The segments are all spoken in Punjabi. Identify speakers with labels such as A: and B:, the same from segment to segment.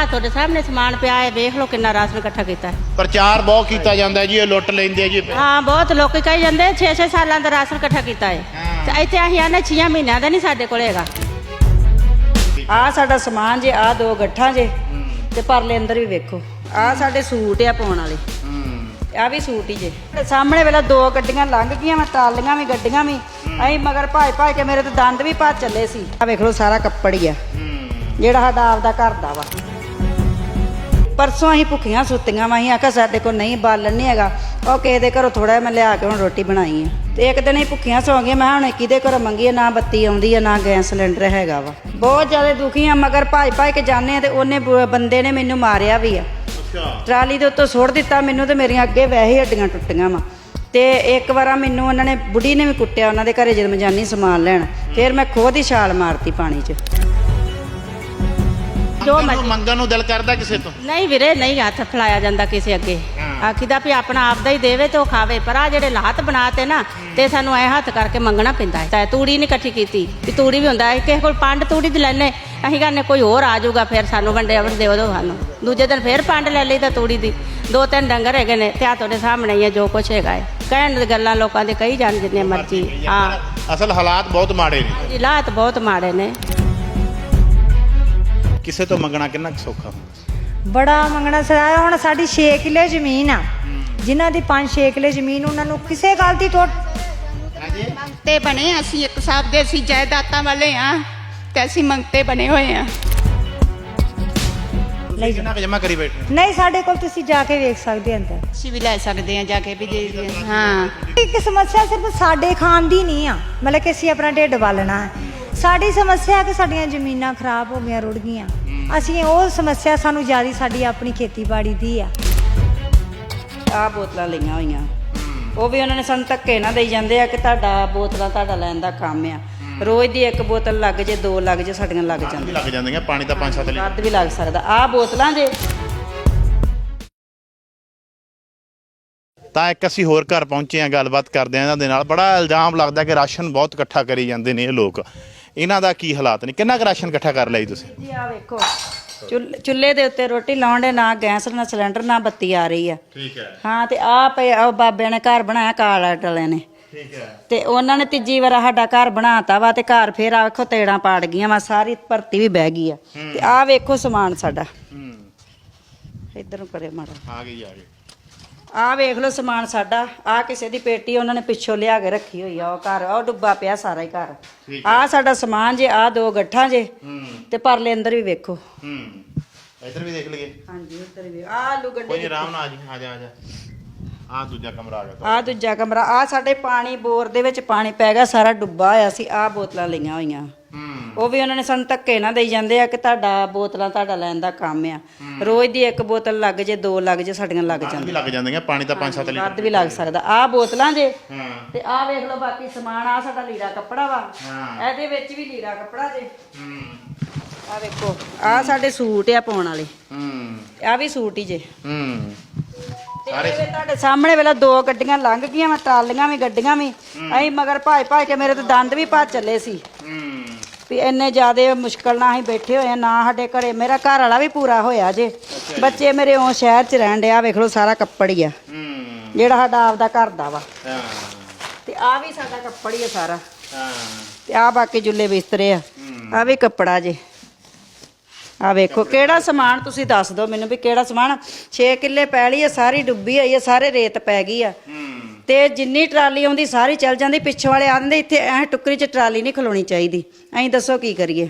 A: ਆ ਤੁਹਾਡੇ ਸਾਹਮਣੇ ਸਮਾਨ ਪਿਆ ਹੈ ਵੇਖ ਲਓ ਕਿੰਨਾ ਰਾਸ਼ਨ ਇਕੱਠਾ ਕੀਤਾ ਹੈ।
B: ਪ੍ਰਚਾਰ ਬਹੁਤ ਕੀਤਾ ਜਾਂਦਾ ਜੀ ਇਹ ਲੁੱਟ ਲੈਂਦੇ ਆ ਜੀ।
A: ਹਾਂ ਬਹੁਤ ਲੋਕੀ ਕਹੀ ਜਾਂਦੇ 6-6 ਸਾਲਾਂ ਦਾ ਰਾਸ਼ਨ ਇਕੱਠਾ ਕੀਤਾ ਹੈ। ਤੇ ਇੱਥੇ ਅਸੀਂ ਆਨੇ 6 ਮਹੀਨਿਆਂ ਦਾ ਨਹੀਂ ਸਾਡੇ ਕੋਲ ਹੈਗਾ।
C: ਆ। ਸਾਡਾ ਸਮਾਨ ਜੇ ਆ ਦੋ ਗੱਠਾਂ ਜੇ ਤੇ ਪਰਲੇ ਅੰਦਰ ਵੀ ਵੇਖੋ। ਆ ਸਾਡੇ ਸੂਟ ਆ ਪਾਉਣ ਵਾਲੇ। ਆ ਵੀ ਸੂਟ ਹੀ ਜੇ। ਤੇ ਸਾਹਮਣੇ ਵੇਲਾ ਦੋ ਗੱਡੀਆਂ ਲੰਘ ਗਈਆਂ ਮੈਂ ਟਾਲੀਆਂ ਵੀ ਗੱਡੀਆਂ ਵੀ। ਅਸੀਂ ਮਗਰ ਭਾਈ ਭਾਈ ਕੇ ਮੇਰੇ ਤੇ ਦੰਦ ਵੀ ਭੱਜ ਚੱਲੇ ਸੀ। ਆ ਵੇਖ ਲਓ ਸਾਰਾ ਕੱਪੜ ਹੀ ਆ। ਜਿਹੜਾ ਸਾਡਾ ਆਪਦਾ ਘਰ ਦਾ ਵਾ। ਪਰਸੋਂ ਅਸੀਂ ਭੁੱਖੀਆਂ ਸੁੱਤੀਆਂ ਵਾ ਅਸੀਂ ਆਖਿਆ ਸਾਡੇ ਕੋਲ ਨਹੀਂ ਬਾਲਣ ਨਹੀਂ ਹੈਗਾ। ਉਹ ਕਿਸੇ ਦੇ ਘਰੋਂ ਥੋੜਾ ਮੈਂ ਲਿਆ ਕੇ ਹੁਣ ਰੋਟੀ ਬਣਾਈ ਆ। ਤੇ ਇੱਕ ਦਿਨ ਹੀ ਭੁੱਖੀਆਂ ਸੌ ਗਈਆਂ ਮੈਂ ਹੁਣ ਕਿਹਦੇ ਘਰੋਂ ਮੰਗੀਏ ਨਾ ਬੱਤੀ ਆਉਂਦੀ ਆ ਨਾ ਗੈਸ ਸਿਲੰਡਰ ਹੈਗਾ ਵਾ। ਬਹੁਤ ਜ਼ਿਆਦਾ ਦੁਖੀ ਆ ਮਗਰ ਭਾਈ ਭਾਈ ਕੇ ਜਾਂਦੇ ਆ ਤੇ ਉਹਨੇ ਬ- ਬੰਦੇ ਨੇ ਮੈਨੂੰ ਮਾਰਿਆ ਵੀ ਆ।
B: ਅੱਛਾ।
C: ਟਰਾਲੀ ਦੇ ਉੱਤੋਂ ਸੁੱਟ ਦਿੱਤਾ ਮੈਨੂੰ ਤੇ ਮੇਰੀਆਂ ਅੱਗੇ ਵੈਸੇ ਹੀ ਹੱਡੀਆਂ ਟੁੱਟੀਆਂ ਵਾ। ਤੇ ਇੱਕ ਵਾਰਾ ਮੈਨੂੰ ਉਹਨਾਂ ਨੇ ਬੁੱਢੀ ਨੇ ਵੀ ਕੁੱਟਿਆ ਉਹਨਾਂ ਦੇ ਘਰੇ ਜਦੋਂ ਮੈਂ ਜਾਨੀ ਸਮਾਨ ਲੈਣ ਫਿਰ ਮੈਂ ਖੁਦ ਹੀ ਛਾਲ ਮਾਰਤੀ ਪਾਣੀ 'ਚ।
A: ਜੋ
B: ਮੰਗਣ ਨੂੰ-
A: ਮਰਜ਼ੀ
B: ਮੰਗਣ ਨੂੰ ਦਿਲ ਕਰਦਾ ਕਿਸੇ ਤੋਂ?
A: ਨਹੀਂ ਵੀਰੇ ਨਹੀਂ ਹੱਥ ਫਲਾਇਆ ਜਾਂਦਾ ਕਿਸੇ ਅੱਗੇ। ਆਖੀਦਾ ਵੀ ਆਪਣਾ ਆਪਦਾ ਹੀ ਦੇਵੇ ਤੇ ਉਹ ਖਾਵੇ ਪਰ ਆ ਜਿਹੜੇ ਲਾਹਤ ਬਣਾਤੇ ਨਾ ਤੇ ਸਾਨੂੰ ਐ ਹੱਥ ਕਰਕੇ ਮੰਗਣਾ ਪੈਂਦਾ ਹੈ। ਤਾਂ ਤੂੜੀ ਨਹੀਂ ਇਕੱਠੀ ਕੀਤੀ ਵੀ ਤੂੜੀ ਵੀ ਹੁੰਦਾ ਹੈ। ਕਿਸੇ ਕੋਲ ਪੰਡ ਤੂੜੀ ਦੀ ਲੈਣੇ ਅਸੀਂ ਕਹਿੰਦੇ ਕੋਈ ਹੋਰ ਆ ਜਾਊਗਾ ਫਿਰ ਸਾਨੂੰ ਵੰਡੇ ਵੰਡੇ ਦਿਓ ਸਾਨੂੰ। ਦੂਜੇ ਦਿਨ ਫਿਰ ਪੰਡ ਲੈ ਲਈ ਤਾਂ ਤੂੜੀ ਦੀ। ਦੋ ਤਿੰਨ ਡੰਗਰ ਹੈਗੇ ਨੇ ਤੇ ਆ ਤੁਹਾਡੇ ਸਾਹਮਣੇ ਹੀ ਹੈ ਜੋ ਕੁਛ ਹੈਗਾ ਹੈ। ਕਹਿਣ ਦੀ ਗੱਲਾਂ ਲੋਕਾਂ ਦੇ ਕਹੀ ਜਾਣ ਜਿੰਨੇ ਮਰਜ਼ੀ। ਹਾਂ
B: ਅਸਲ ਹਾਲਾਤ ਬਹੁਤ ਮਾੜੇ ਨੇ।
A: ਜੀ ਲਾਹਤ ਬਹੁਤ ਮਾੜੇ ਨੇ।
B: ਕਿਸੇ ਤੋਂ ਮੰਗਣਾ ਕਿੰਨਾ ਕੁ ਸੌਖਾ ਹੁੰਦਾ
D: ਬੜਾ ਮੰਗਣਾ ਸਰਾਇਆ ਹੁਣ ਸਾਡੀ 6 ਕਿੱਲੇ ਜ਼ਮੀਨ ਆ। ਜਿਨ੍ਹਾਂ ਦੀ 5-6 ਕਿੱਲੇ ਜ਼ਮੀਨ ਉਹਨਾਂ ਨੂੰ ਕਿਸੇ ਗੱਲ ਦੀ ਟੋਟ
E: ਮੰਗਤੇ ਬਣੇ ਹਾਂ ਅਸੀਂ ਇੱਕ ਹਿਸਾਬ ਦੇ ਅਸੀਂ ਜਾਇਦਾਦਾਂ ਵਾਲੇ ਆ ਤੇ ਅਸੀਂ ਮੰਗਤੇ ਬਣੇ ਹੋਏ ਆ।
D: ਲਈ
B: ਕਿੰਨਾ ਕੁ ਜਮਾ ਕਰੀ ਬੈਠੇ
D: ਨਹੀਂ ਸਾਡੇ ਕੋਲ ਤੁਸੀਂ ਜਾ ਕੇ ਵੇਖ ਸਕਦੇ ਅੰਦਰ।
E: ਅਸੀਂ ਵੀ ਲੈ ਸਕਦੇ ਆ ਜਾ ਕੇ ਵੀ ਦੇ ਦੇ ਹਾਂ।
D: ਇੱਕ ਸਮੱਸਿਆ ਸਿਰਫ ਸਾਡੇ ਖਾਨ ਦੀ ਨਹੀਂ ਆ। ਮਤਲਬ ਕਿ ਅਸੀਂ ਆਪਣਾ ਢਿੱਡ ਬਾਲਣਾ ਹੈ। ਸਾਡੀ ਸਮੱਸਿਆ ਹੈ ਕਿ ਸਾਡੀਆਂ ਜ਼ਮੀਨਾਂ ਖਰਾਬ ਹੋ ਗਈਆਂ ਰੁੜ ਗਈਆਂ। ਅਸੀਂ ਉਹ ਸਮੱਸਿਆ ਸਾਨੂੰ ਜ਼ਿਆਦਾ ਸਾਡੀ ਆਪਣੀ ਖੇਤੀਬਾੜੀ ਦੀ ਆ।
C: ਆ ਬੋਤਲਾਂ ਲਈਆਂ ਹੋਈਆਂ। ਉਹ ਵੀ ਉਹਨਾਂ ਨੇ ਸਾਨੂੰ ਧੱਕੇ ਨਾ ਦੇਈ ਜਾਂਦੇ ਆ ਕਿ ਤੁਹਾਡਾ ਬੋਤਲਾਂ ਤੁਹਾਡਾ ਲੈਣ ਦਾ ਕੰਮ ਆ। ਰੋਜ਼ ਦੀ ਇੱਕ ਬੋਤਲ ਲੱਗ ਜੇ ਦੋ ਲੱਗ ਜੇ ਸਾਡੀਆਂ ਲੱਗ ਜਾਂਦੀਆਂ।
B: ਲੱਗ ਜਾਂਦੀਆਂ ਪਾਣੀ ਤਾਂ 5-7 ਲੀਟਰ।
C: ਵੱਧ ਵੀ ਲੱਗ ਸਕਦਾ। ਆ ਬੋਤਲਾਂ ਜੇ।
B: ਤਾਂ ਇੱਕ ਅਸੀਂ ਹੋਰ ਘਰ ਪਹੁੰਚੇ ਆ ਗੱਲਬਾਤ ਕਰਦੇ ਆ ਇਹਨਾਂ ਦੇ ਨਾਲ। ਬੜਾ ਇਲਜ਼ਾਮ ਲੱਗਦਾ ਕਿ ਰਾਸ਼ਨ ਬਹੁਤ ਇਕੱਠਾ ਕਰੀ ਜਾਂਦੇ ਨੇ ਇਹ ਲੋਕ। ਇਹਨਾਂ ਦਾ ਕੀ ਹਾਲਾਤ ਨੇ? ਕਿੰਨਾ ਕੁ ਰਾਸ਼ਨ ਇਕੱਠਾ ਕਰ ਲਈ ਤੁਸੀਂ?
C: ਜੀ ਆ ਵੇਖੋ ਚੁੱਲ- ਚੁੱਲ੍ਹੇ ਦੇ ਉੱਤੇ ਰੋਟੀ ਲਾਉਣ ਦੇ ਨਾ ਗੈਸ ਨਾ ਸਿਲੰਡਰ ਨਾ ਬੱਤੀ ਆ ਰਹੀ ਆ।
B: ਠੀਕ ਹੈ।
C: ਹਾਂ ਤੇ ਆ ਪਏ ਉਹ ਬਾਬਿਆਂ ਨੇ ਘਰ ਬਣਾਇਆ ਕਾਲਾ ਟਲਿਆਂ ਨੇ।
B: ਠੀਕ ਹੈ।
C: ਤੇ ਉਹਨਾਂ ਨੇ ਤੀਜੀ ਵਾਰ ਸਾਡਾ ਘਰ ਬਣਾਤਾ ਵਾ ਤੇ ਘਰ ਫੇਰ ਆ ਵੇਖੋ ਤੇੜਾਂ ਪਾੜ ਗਈਆਂ ਵਾ ਸਾਰੀ ਭਰਤੀ ਵੀ ਬਹਿ ਗਈ ਆ। ਤੇ ਆ ਵੇਖੋ ਸਮਾਨ ਸਾਡਾ।
B: ਹੂੰ।
C: ਇੱਧਰ ਨੂੰ ਕਰੇ ਮਾੜਾ।
B: ਆ ਗਈ ਆ ਗਈ।
C: ਆ ਵੇਖ ਲਓ ਸਮਾਨ ਸਾਡਾ। ਆ ਕਿਸੇ ਦੀ ਪੇਟੀ ਉਹਨਾਂ ਨੇ ਪਿੱਛੋਂ ਲਿਆ ਕੇ ਰੱਖੀ ਹੋਈ ਆ ਉਹ ਘਰ। ਉਹ ਡੁੱਬਾ ਪਿਆ ਸਾਰਾ ਹੀ ਘਰ।
B: ਠੀਕ
C: ਆ ਸਾਡਾ ਸਮਾਨ ਜੇ ਆ ਦੋ ਗੱਠਾਂ ਜੇ
B: ਹੂੰ।
C: ਤੇ ਪਰਲੇ ਅੰਦਰ ਵੀ ਵੇਖੋ।
B: ਹੂੰ। ਇੱਧਰ ਵੀ ਦੇਖ ਲਈਏ।
C: ਹਾਂਜੀ ਉੱਧਰ ਵੀ। ਆ ਆਲੂ
B: ਕੋਈ
C: ਗੰਡੇ
B: ਆਰਾਮ ਨਾਲ ਆ ਜੀ ਆ ਜਾ ਆ ਜਾ। ਆ ਦੂਜਾ ਕਮਰਾ ਆ ਗਿਆ
C: ਆ ਦੂਜਾ ਕਮਰਾ। ਆ ਸਾਡੇ ਪਾਣੀ ਬੋਰ ਦੇ ਵਿੱਚ ਪਾਣੀ ਪੈ ਗਿਆ ਸਾਰਾ ਡੁੱਬਾ ਹੋਇਆ ਸੀ ਆ ਬੋਤਲਾਂ ਲਈਆਂ ਹੋਈਆਂ। ਉਹ ਵੀ ਉਹਨਾਂ ਨੇ ਸਾਨੂੰ ਧੱਕੇ ਨਾ ਦੇਈ ਜਾਂਦੇ ਆ ਕਿ ਤੁਹਾਡਾ ਬੋਤਲਾਂ ਤੁਹਾਡਾ ਲੈਣ ਦਾ ਕੰਮ ਆ। ਰੋਜ਼ ਦੀ ਇੱਕ ਬੋਤਲ ਲੱਗ ਜੇ ਦੋ ਲੱਗ ਜੇ ਸਾਡੀਆਂ ਲੱਗ
B: ਵੀ
C: ਜਾਂਦੀਆਂ।
B: ਲੱਗ ਜਾਂਦੀਆਂ ਪਾਣੀ ਤਾਂ 5-7 ਲੀਟਰ
C: ਵੱਧ ਵੀ ਲੱਗ ਸਕਦਾ। ਆ ਬੋਤਲਾਂ ਜੇ
B: ਹਾਂ।
C: ਤੇ ਆ ਵੇਖ ਲਓ ਬਾਕੀ ਸਮਾਨ ਆ ਸਾਡਾ ਲੀੜਾ ਕੱਪੜਾ ਵਾ।
B: ਹਾਂ।
C: ਇਹਦੇ ਵਿੱਚ ਵੀ ਲੀੜਾ ਕੱਪੜਾ ਜੇ।
B: ਹੂੰ।
C: ਆ ਵੇਖੋ ਆ ਸਾਡੇ ਸੂਟ ਆ ਪਾਉਣ ਵਾਲੇ।
B: ਹੂੰ।
C: ਆ ਵੀ ਸੂਟ ਹੀ ਜੇ।
B: ਹੂੰ।
C: ਵੇ ਤੁਹਾਡੇ ਸਾਹਮਣੇ ਵੇਲਾ ਦੋ ਗੱਡੀਆਂ ਲੰਘ ਗਈਆਂ ਮੈਂ ਟਰਾਲੀਆਂ ਵੀ ਗੱਡੀਆਂ ਵੀ। ਅਸੀਂ ਮਗਰ ਭਾਈ ਭਾਈ ਕੇ ਮੇਰੇ ਤੇ ਦੰਦ ਵੀ ਭੱਜ ਚੱਲੇ ਸੀ। ਵੀ ਇੰਨੇ ਜ਼ਿਆਦੇ ਮੁਸ਼ਕਲ ਨਾਲ ਅਸੀਂ ਬੈਠੇ ਹੋਏ ਆ ਨਾ ਸਾਡੇ ਘਰੇ ਮੇਰਾ ਘਰ ਵਾਲਾ ਵੀ ਪੂਰਾ ਹੋਇਆ ਜੇ। ਬੱਚੇ ਮੇਰੇ ਉਹ ਸ਼ਹਿਰ 'ਚ ਰਹਿਣ ਡਿਆ ਵੇਖ ਲਓ ਸਾਰਾ ਕੱਪੜ ਹੀ ਆ। ਜਿਹੜਾ ਸਾਡਾ ਆਪਦਾ ਘਰ ਦਾ ਵਾ। ਤੇ ਆ ਵੀ ਸਾਡਾ ਕੱਪੜ ਹੀ ਆ ਸਾਰਾ।
B: ਹਾਂ।
C: ਤੇ ਆ ਬਾਕੀ ਜੁੱਲੇ ਬਿਸਤਰੇ ਆ। ਆ ਵੀ ਕੱਪੜਾ ਜੇ। ਆ ਵੇਖੋ ਕਿਹੜਾ ਸਮਾਨ ਤੁਸੀਂ ਦੱਸ ਦਿਓ ਮੈਨੂੰ ਵੀ ਕਿਹੜਾ ਸਮਾਨ। 6 ਕਿੱਲੇ ਪੈਲੀ ਆ ਸਾਰੀ ਡੁੱਬੀ ਹੋਈ ਆ ਸਾਰੇ ਰੇਤ ਪੈ ਗਈ ਆ। ਤੇ ਜਿੰਨੀ ਟਰਾਲੀ ਆਉਂਦੀ ਸਾਰੀ ਚੱਲ ਜਾਂਦੀ ਪਿੱਛੇ ਵਾਲੇ ਆਂਦੇ ਇੱਥੇ ਐ ਟੁਕਰੀ 'ਚ ਟਰਾਲੀ ਨਹੀਂ ਖਲੋਣੀ ਚਾਹੀਦੀ। ਐਂ ਦੱਸੋ ਕੀ ਕਰੀਏ?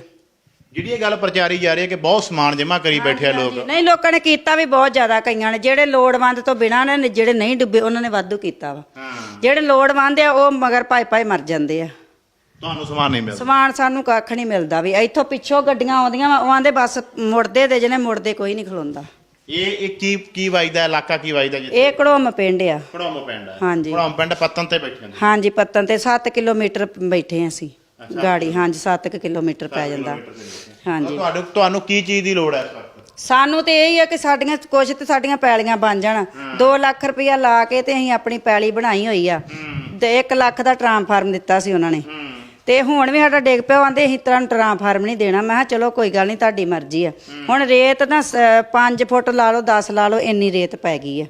B: ਜਿਹੜੀ ਇਹ ਗੱਲ ਪ੍ਰਚਾਰੀ ਜਾ ਰਹੀ ਹੈ ਕਿ ਬਹੁਤ ਸਮਾਨ ਜਮ੍ਹਾਂ ਕਰੀ ਬੈਠੇ ਆ ਲੋਕ।
C: ਨਹੀਂ ਲੋਕਾਂ ਨੇ ਕੀਤਾ ਵੀ ਬਹੁਤ ਜ਼ਿਆਦਾ ਕਈਆਂ ਨੇ। ਜਿਹੜੇ ਲੋੜਵੰਦ ਤੋਂ ਬਿਨਾਂ ਨੇ ਜਿਹੜੇ ਨਹੀਂ ਡੁੱਬੇ ਉਹਨਾਂ ਨੇ ਵਾਧੂ ਕੀਤਾ ਵਾ। ਜਿਹੜੇ ਲੋੜਵੰਦ ਆ ਉਹ ਮਗਰ ਭਾਈ ਭਾਈ ਮਰ ਜਾਂਦੇ ਆ।
B: ਤੁਹਾਨੂੰ ਸਮਾਨ ਨਹੀਂ ਮਿਲਦਾ।
C: ਸਮਾਨ ਸਾਨੂੰ ਕੱਖ ਨਹੀਂ ਮਿਲਦਾ ਵੀ। ਇੱਥੋਂ ਪਿੱਛੋਂ ਗੱਡੀਆਂ ਆਉਂਦੀਆਂ ਵਾ ਉਹ ਆਂਦੇ ਬਸ ਮੁੜਦੇ ਤੇ ਜਿਹਨੇ ਮੁੜਦੇ ਕੋਈ ਨਹੀਂ ਖਲੋਂਦਾ।
B: ਇਹ ਇਹ ਕੀ ਕੀ ਵਜਦਾ ਇਲਾਕਾ ਕੀ ਵਜਦਾ ਜੀ
C: ਇਹ ਕੜੋਮ ਪਿੰਡ ਆ।
B: ਖੜੋਮ ਪਿੰਡ
C: ਹਾਂਜੀ।
B: ਖੜੋਮ ਪਿੰਡ ਪੱਤਨ ਤੇ ਬੈਠੇ
C: ਹਾਂਜੀ ਪੱਤਨ ਤੇ 7 ਕਿਲੋਮੀਟਰ ਬੈਠੇ ਹਾਂ ਅਸੀਂ। ਗਾੜੀ ਹਾਂਜੀ 7 ਕਿਲੋਮੀਟਰ ਪੈ ਜਾਂਦਾ। ਹਾਂਜੀ।
B: ਤੁਹਾਨੂੰ ਤੁਹਾਨੂੰ ਕੀ ਚੀਜ਼ ਦੀ ਲੋੜ ਹੈ ਇਸ ਵਕਤ?
C: ਸਾਨੂੰ ਤੇ ਇਹ ਹੀ ਆ ਕਿ ਸਾਡੀਆਂ ਕੁਛ ਤੇ ਸਾਡੀਆਂ ਪੈਲੀਆਂ ਬਣ ਜਾਣ। 2 ਲੱਖ ਰੁਪਇਆ ਲਾ ਕੇ ਤੇ ਅਸੀਂ ਆਪਣੀ ਪੈਲੀ ਬਣਾਈ ਹੋਈ ਆ। ਤੇ 1 ਲੱਖ ਦਾ ਟਰਾਂਸਫਾਰਮ ਦਿੱਤਾ ਸੀ ਉਹਨਾਂ ਨੇ। ਤੇ ਹੁਣ ਵੀ ਸਾਡਾ ਡਿੱਗ ਪਿਆ ਆਂਦੇ ਅਸੀਂ ਤਰ੍ਹਾਂ ਟਰਾਂਸਫਾਰਮ ਨਹੀਂ ਦੇਣਾ। ਮੈਂ ਕਿਹਾ ਚਲੋ ਕੋਈ ਗੱਲ ਨਹੀਂ ਤੁਹਾਡੀ ਮਰਜ਼ੀ ਆ। ਹੁਣ ਰੇਤ ਨਾ 5 ਫੁੱਟ ਲਾ ਲਓ 10 ਲਾ ਲਓ ਇੰਨੀ ਰੇਤ ਪੈ ਗਈ ਆ।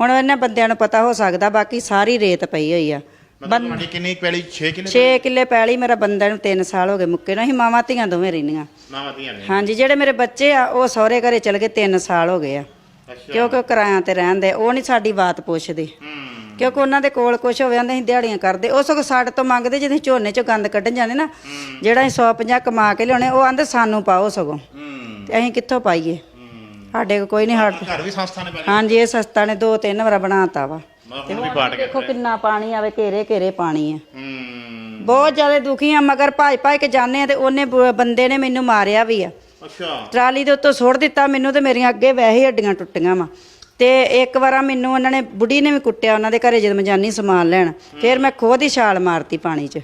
C: ਹੁਣ ਇਹਨਾਂ ਬੰਦਿਆਂ ਨੂੰ ਪਤਾ ਹੋ ਸਕਦਾ ਬਾਕੀ ਸਾਰੀ ਰੇਤ ਪਈ ਹੋਈ ਆ।
B: ਮਤਲਬ ਤੁਹਾਡੀ ਕਿੰਨੀ ਪੈਲੀ? 6 ਕਿਲੇ
C: 6 ਕਿੱਲੇ ਪੈਲੀ ਮੇਰਾ ਬੰਦਾ ਨੂੰ 3 ਸਾਲ ਹੋ ਗਏ ਮੁੱਕੇ ਨੂੰ। ਅਸੀਂ ਮਾਵਾਂ ਧੀਆਂ ਦੋਵੇਂ ਰਹਿੰਦੀਆਂ।
B: ਮਾਵਾਤੀਆਂ ਨੇ।
C: ਹਾਂਜੀ ਜਿਹੜੇ ਮੇਰੇ ਬੱਚੇ ਆ ਉਹ ਸਹੁਰੇ ਘਰੇ ਚਲ ਗਏ 3 ਸਾਲ ਹੋ ਗਏ ਆ।
B: ਅੱਛਾ।
C: ਕਿਉਂਕਿ ਉਹ ਕਿਰਾਇਆਂ ਤੇ ਰਹਿੰਦੇ ਉਹ ਨਹੀਂ ਸਾਡੀ ਬਾਤ ਪੁੱਛਦੇ।
B: ਹੂੰ।
C: ਕਿਉਂਕਿ ਉਹਨਾਂ ਦੇ ਕੋਲ ਕੁਝ ਹੋਵੇ ਆਂਦੇ ਅਸੀਂ ਦਿਹਾੜੀਆਂ ਕਰਦੇ। ਉਹ ਸਗੋਂ ਸਾਡੇ ਤੋਂ ਮੰਗਦੇ ਜਦੋਂ ਅਸੀਂ ਝੋਨੇ ਚੋਂ ਗੰਦ ਕੱਢਣ ਜਾਂਦੇ ਨਾ ਜਿਹੜਾ ਅਸੀਂ 150 ਕਮਾ ਕੇ ਲਿਆਉਣੇ ਉਹ ਆਂਦੇ ਸਾਨੂੰ ਪਾਓ ਸਗੋਂ।
B: ਹੂੰ।
C: ਤੇ ਅਸੀਂ ਕਿੱਥੋਂ ਪਾਈਏ? ਸਾਡੇ ਕੋਲ ਕੋਈ ਨਹੀਂ ਹਟ
B: ਘਰ ਵੀ ਸੰਸਥਾ ਨੇ
C: ਹਾਂਜੀ ਇਹ ਸਸਤਾ ਨੇ ਦੋ ਤਿੰਨ ਵਾਰ ਬਣਾਤਾ ਵਾ।
B: ਮੈਂ ਹੁਣ ਵੀ ਪਾਟ ਗਿਆ
C: ਦੇਖੋ ਕਿੰਨਾ ਪਾਣੀ ਆਵੇ ਘੇਰੇ ਘੇਰੇ ਪਾਣੀ ਆ
B: ਹੂੰ।
C: ਬਹੁਤ ਜ਼ਿਆਦਾ ਦੁਖੀ ਆ ਮਗਰ ਭਾਜ ਭਾਜ ਕੇ ਆ ਤੇ ਉਹਨੇ ਬ- ਬੰਦੇ ਨੇ ਮੈਨੂੰ ਮਾਰਿਆ ਵੀ ਆ।
B: ਅੱਛਾ।
C: ਟਰਾਲੀ ਦੇ ਉੱਤੋਂ ਸੁੱਟ ਦਿੱਤਾ ਮੈਨੂੰ ਤੇ ਮੇਰੀਆਂ ਅੱਗੇ ਵੈਸੇ ਹੀ ਹੱਡੀਆਂ ਟੁੱਟੀਆਂ ਵਾ। ਤੇ ਇੱਕ ਵਾਰਾ ਮੈਨੂੰ ਉਹਨਾਂ ਨੇ ਬੁੱਢੀ ਨੇ ਵੀ ਕੁੱਟਿਆ ਉਹਨਾਂ ਦੇ ਘਰੇ ਜਦੋਂ ਮੈਂ ਜਾਨੀ ਸਮਾਨ ਲੈਣ। ਫਿਰ ਮੈਂ ਖੁਦ ਹੀ ਛਾਲ ਮਾਰਤੀ ਪਾਣੀ 'ਚ।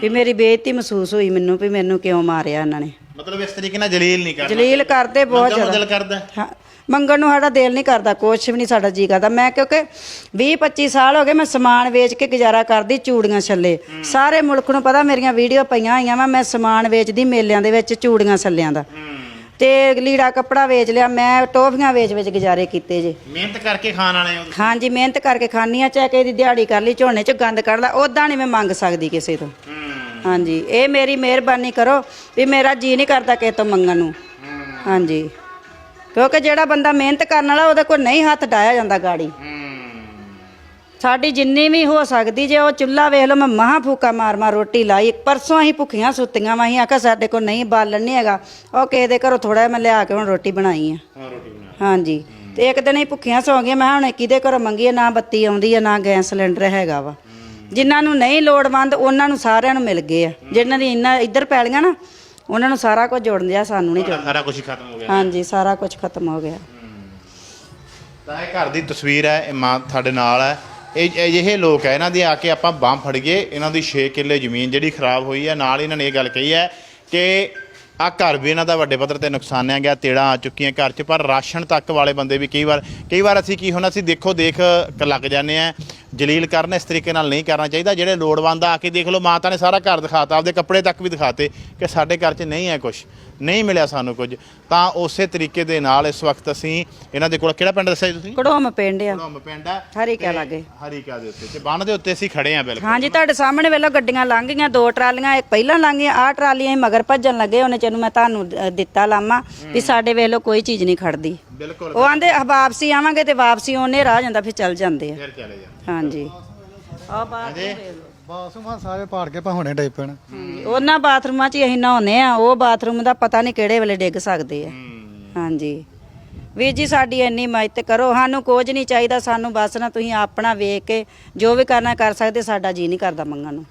C: ਵੀ ਮੇਰੀ ਬੇਇੱਜ਼ਤੀ ਮਹਿਸੂਸ ਹੋਈ ਮੈਨੂੰ ਵੀ ਮੈਨੂੰ ਕਿਉਂ ਮਾਰਿਆ ਇਹਨਾਂ ਨੇ।
B: ਮਤਲਬ ਇਸ ਤਰੀਕੇ ਨਾਲ ਜਲੀਲ ਨਹੀਂ ਕਰਦਾ।
C: ਜਲੀਲ ਕਰਦੇ ਬਹੁਤ ਜ਼ਿਆਦਾ।
B: ਦਿਲ ਕਰਦਾ।
C: ਹਾਂ। ਮੰਗਣ ਨੂੰ ਸਾਡਾ ਦਿਲ ਨਹੀਂ ਕਰਦਾ ਕੁਛ ਵੀ ਨਹੀਂ ਸਾਡਾ ਜੀ ਕਰਦਾ। ਮੈਂ ਕਿਉਂਕਿ 20 25 ਸਾਲ ਹੋ ਗਏ ਮੈਂ ਸਮਾਨ ਵੇਚ ਕੇ ਗੁਜ਼ਾਰਾ ਕਰਦੀ ਚੂੜੀਆਂ ਛੱਲੇ। ਸਾਰੇ ਮੁਲਕ ਨੂੰ ਪਤਾ ਮੇਰੀਆਂ ਵੀਡੀਓ ਪਈਆਂ ਹੋਈਆਂ ਵਾ ਮੈਂ ਸਮਾਨ ਵੇਚਦੀ ਮੇਲਿਆਂ ਦੇ ਵਿੱਚ ਚੂੜੀਆਂ ਛੱਲਿਆਂ ਦਾ। ਤੇ ਲੀੜਾ ਕੱਪੜਾ ਵੇਚ ਲਿਆ ਮੈਂ ਟੋਫੀਆਂ ਵੇਚ ਵੇਚ ਗੁਜ਼ਾਰੇ ਕੀਤੇ ਜੇ।
B: ਮਿਹਨਤ ਕਰਕੇ ਖਾਣ ਵਾਲੇ ਹੋ।
C: ਹਾਂਜੀ ਮਿਹਨਤ ਕਰਕੇ ਖਾਨੀ ਆ ਚਾਹੇ ਕਿਸੇ ਦੀ ਦਿਹਾੜੀ ਕਰ ਲਈ ਝੋਨੇ 'ਚ ਗੰਦ ਕੱਢ ਲਾ ਉਦਾਂ ਨਹੀਂ ਮੈਂ ਮੰਗ ਸਕਦੀ ਕਿਸੇ ਤੋਂ। ਹਾਂਜੀ ਇਹ ਮੇਰੀ ਮਿਹਰਬਾਨੀ ਕਰੋ ਵੀ ਮੇਰਾ ਜੀ ਨਹੀਂ ਕਰਦਾ ਕਿਸੇ ਤੋਂ ਮੰਗਣ ਨੂੰ। ਹਾਂਜੀ। ਕਿਉਂਕਿ ਜਿਹੜਾ ਬੰਦਾ ਮਿਹਨਤ ਕਰਨ ਵਾਲਾ ਉਹਦੇ ਕੋਲ ਨਹੀਂ ਹੱਥ ਡਾਇਆ ਜਾਂਦਾ ਗਾੜੀ। ਸਾਡੀ ਜਿੰਨੀ ਵੀ ਹੋ ਸਕਦੀ ਜੇ ਉਹ ਚੁੱਲ੍ਹਾ ਵੇਖ ਲਓ ਮੈਂ ਮਹਾ ਫੂਕਾ ਮਾਰ ਮਾਰ ਰੋਟੀ ਲਾਈ ਪਰਸੋਂ ਅਸੀਂ ਭੁੱਖੀਆਂ ਸੁੱਤੀਆਂ ਵਾਂ ਅਸੀਂ ਆਖਿਆ ਸਾਡੇ ਕੋਲ ਨਹੀਂ ਬਾਲਣ ਨਹੀਂ ਹੈਗਾ। ਉਹ ਕਿਸੇ ਦੇ ਘਰੋਂ ਥੋੜਾ ਮੈਂ ਲਿਆ ਕੇ ਹੁਣ ਰੋਟੀ ਬਣਾਈ ਆ। ਹਾਂਜੀ। ਤੇ ਇੱਕ ਦਿਨ ਹੀ ਭੁੱਖੀਆਂ ਸੌ ਗਈਆਂ ਮੈਂ ਹੁਣ ਕਿਹਦੇ ਘਰੋਂ ਮੰਗੀਏ ਨਾ ਬੱਤੀ ਆਉਂਦੀ ਹੈ ਨਾ ਗੈਸ ਸਿਲੰਡਰ ਹੈਗਾ ਵਾ। ਜਿਨ੍ਹਾਂ ਨੂੰ ਨਹੀਂ ਲੋੜਵੰਦ ਉਹਨਾਂ ਨੂੰ ਸਾਰਿਆਂ ਨੂੰ ਮਿਲ ਗਏ ਆ। ਜਿਨ੍ਹਾਂ ਦੀ ਇੰਨਾ ਇੱਧਰ ਪੈਲੀਆਂ ਨਾ ਉਹਨਾਂ ਨੂੰ ਸਾਰਾ ਕੁਝ ਜੋੜਨ ਦਿਆ ਸਾਨੂੰ ਨਹੀਂ ਜੋੜ
B: ਸਾਰਾ ਕੁਝ ਖਤਮ ਹੋ ਗਿਆ।
C: ਹਾਂਜੀ ਸਾਰਾ ਕੁਝ ਖਤਮ ਹੋ ਗਿਆ।
B: ਤਾਂ ਇਹ ਘਰ ਦੀ ਤਸਵੀਰ ਹੈ ਇਹ ਮਾਂ ਤੁਹਾਡੇ ਨਾਲ ਹੈ। ਇਹ ਅਜਿਹੇ ਲੋਕ ਹੈ ਇਹਨਾਂ ਦੀ ਆ ਕੇ ਆਪਾਂ ਬਾਂਹ ਫੜ ਗਏ ਇਹਨਾਂ ਦੀ 6 ਕਿੱਲੇ ਜ਼ਮੀਨ ਜਿਹੜੀ ਖਰਾਬ ਹੋਈ ਹੈ। ਨਾਲ ਇਹਨਾਂ ਨੇ ਇਹ ਗੱਲ ਕਹੀ ਹੈ ਕਿ ਆ ਘਰ ਵੀ ਇਹਨਾਂ ਦਾ ਵੱਡੇ ਪੱਧਰ ਤੇ ਨੁਕਸਾਨਿਆ ਗਿਆ ਤੇੜਾਂ ਆ ਚੁੱਕੀਆਂ ਘਰ 'ਚ। ਪਰ ਰਾਸ਼ਨ ਤੱਕ ਵਾਲੇ ਬੰਦੇ ਵੀ ਕਈ ਵਾਰ ਕਈ ਵਾਰ ਅਸੀਂ ਕੀ ਹੁਣ ਅਸੀਂ ਦੇਖੋ ਦੇਖ ਲੱਗ ਜਾਂਦੇ ਆ ਜਲੀਲ ਕਰਨ ਇਸ ਤਰੀਕੇ ਨਾਲ ਨਹੀਂ ਕਰਨਾ ਚਾਹੀਦਾ। ਜਿਹੜੇ ਲੋੜਵੰਦ ਆ ਕੇ ਦੇਖ ਲਓ ਮਾਤਾ ਨੇ ਸਾਰਾ ਘਰ ਦਿਖਾਤਾ ਆਪਦੇ ਕੱਪੜੇ ਤੱਕ ਵੀ ਦਿਖਾਤੇ ਕਿ ਸਾਡੇ ਘਰ 'ਚ ਨਹੀਂ ਹੈ ਕੁਝ ਨਹੀਂ ਮਿਲਿਆ ਸਾਨੂੰ ਕੁਝ। ਤਾਂ ਉਸੇ ਤਰੀਕੇ ਦੇ ਨਾਲ ਇਸ ਵਕਤ ਅਸੀਂ ਇਹਨਾਂ ਦੇ ਕੋਲ ਕਿਹੜਾ ਪਿੰਡ ਦੱਸਿਆ ਜੀ ਤੁਸੀਂ?
C: ਕੜੋਮ ਪਿੰਡ ਆ।
B: ਧੁੰਮ ਪਿੰਡ ਹੈ
C: ਹਰੀ ਕਹਿ ਲਾਗੇ।
B: ਹਰੀਕਾ ਦੇ ਉੱਤੇ। ਤੇ ਬੰਨ ਦੇ ਉੱਤੇ ਅਸੀਂ ਖੜੇ ਆ ਬਿਲਕੁਲ।
C: ਹਾਂਜੀ ਤੁਹਾਡੇ ਸਾਹਮਣੇ ਵੇਲੋ ਗੱਡੀਆਂ ਲੰਘ ਗਈਆਂ ਦੋ ਟਰਾਲੀਆਂ ਇੱਕ ਪਹਿਲਾਂ ਲੰਘ ਗਈਆਂ ਆਹ ਟਰਾਲੀਆਂ ਹੀ ਮਗਰ ਭੱਜਣ ਲੱਗੇ ਉਹਨੇ ਚੈਨੂੰ ਮੈਂ ਤੁਹਾਨੂੰ ਦਿੱਤਾ ਲਾਮਾ ਵੀ ਸਾਡੇ ਵੇਲੋ ਕੋਈ ਚੀਜ਼ ਨਹੀਂ ਖੜਦੀ।
B: ਬਿਲਕੁਲ।
C: ਉਹ ਆਂਦੇ ਵਾਪਸੀ ਆਵਾਂਗੇ ਤੇ ਵਾਪਸੀ ਉਹਨੇ ਰਾਹ ਜਾਂਦਾ ਫਿਰ ਚੱਲ ਜਾਂਦੇ ਆ।
B: ਫਿਰ ਚਲੇ ਜਾ
C: ਹਾਂਜੀ। ਆ ਬਾਤ
F: ਬਾਥਰੂਮਾਂ ਸਾਰੇ ਪਾੜ ਕੇ ਭਾਹੁਣੇ ਡੇ ਪੈਣ
C: ਉਹਨਾਂ ਬਾਥਰੂਮਾਂ 'ਚ ਹੀ ਅਸੀਂ ਨਹਾਉਂਦੇ ਆ ਉਹ ਬਾਥਰੂਮ ਦਾ ਪਤਾ ਨਹੀਂ ਕਿਹੜੇ ਵੇਲੇ ਡਿੱਗ ਸਕਦੇ ਆ। ਹਾਂਜੀ। ਵੀਰ ਜੀ ਸਾਡੀ ਇੰਨੀ ਮਦਦ ਕਰੋ ਸਾਨੂੰ ਕੁਝ ਨਹੀਂ ਚਾਹੀਦਾ ਸਾਨੂੰ ਬਸ ਨਾ ਤੁਸੀਂ ਆਪਣਾ ਵੇਖ ਕੇ ਜੋ ਵੀ ਕਰਨਾ ਕਰ ਸਕਦੇ ਸਾਡਾ ਜੀ ਨਹੀਂ ਕਰਦਾ ਮੰਗਣ ਨੂੰ।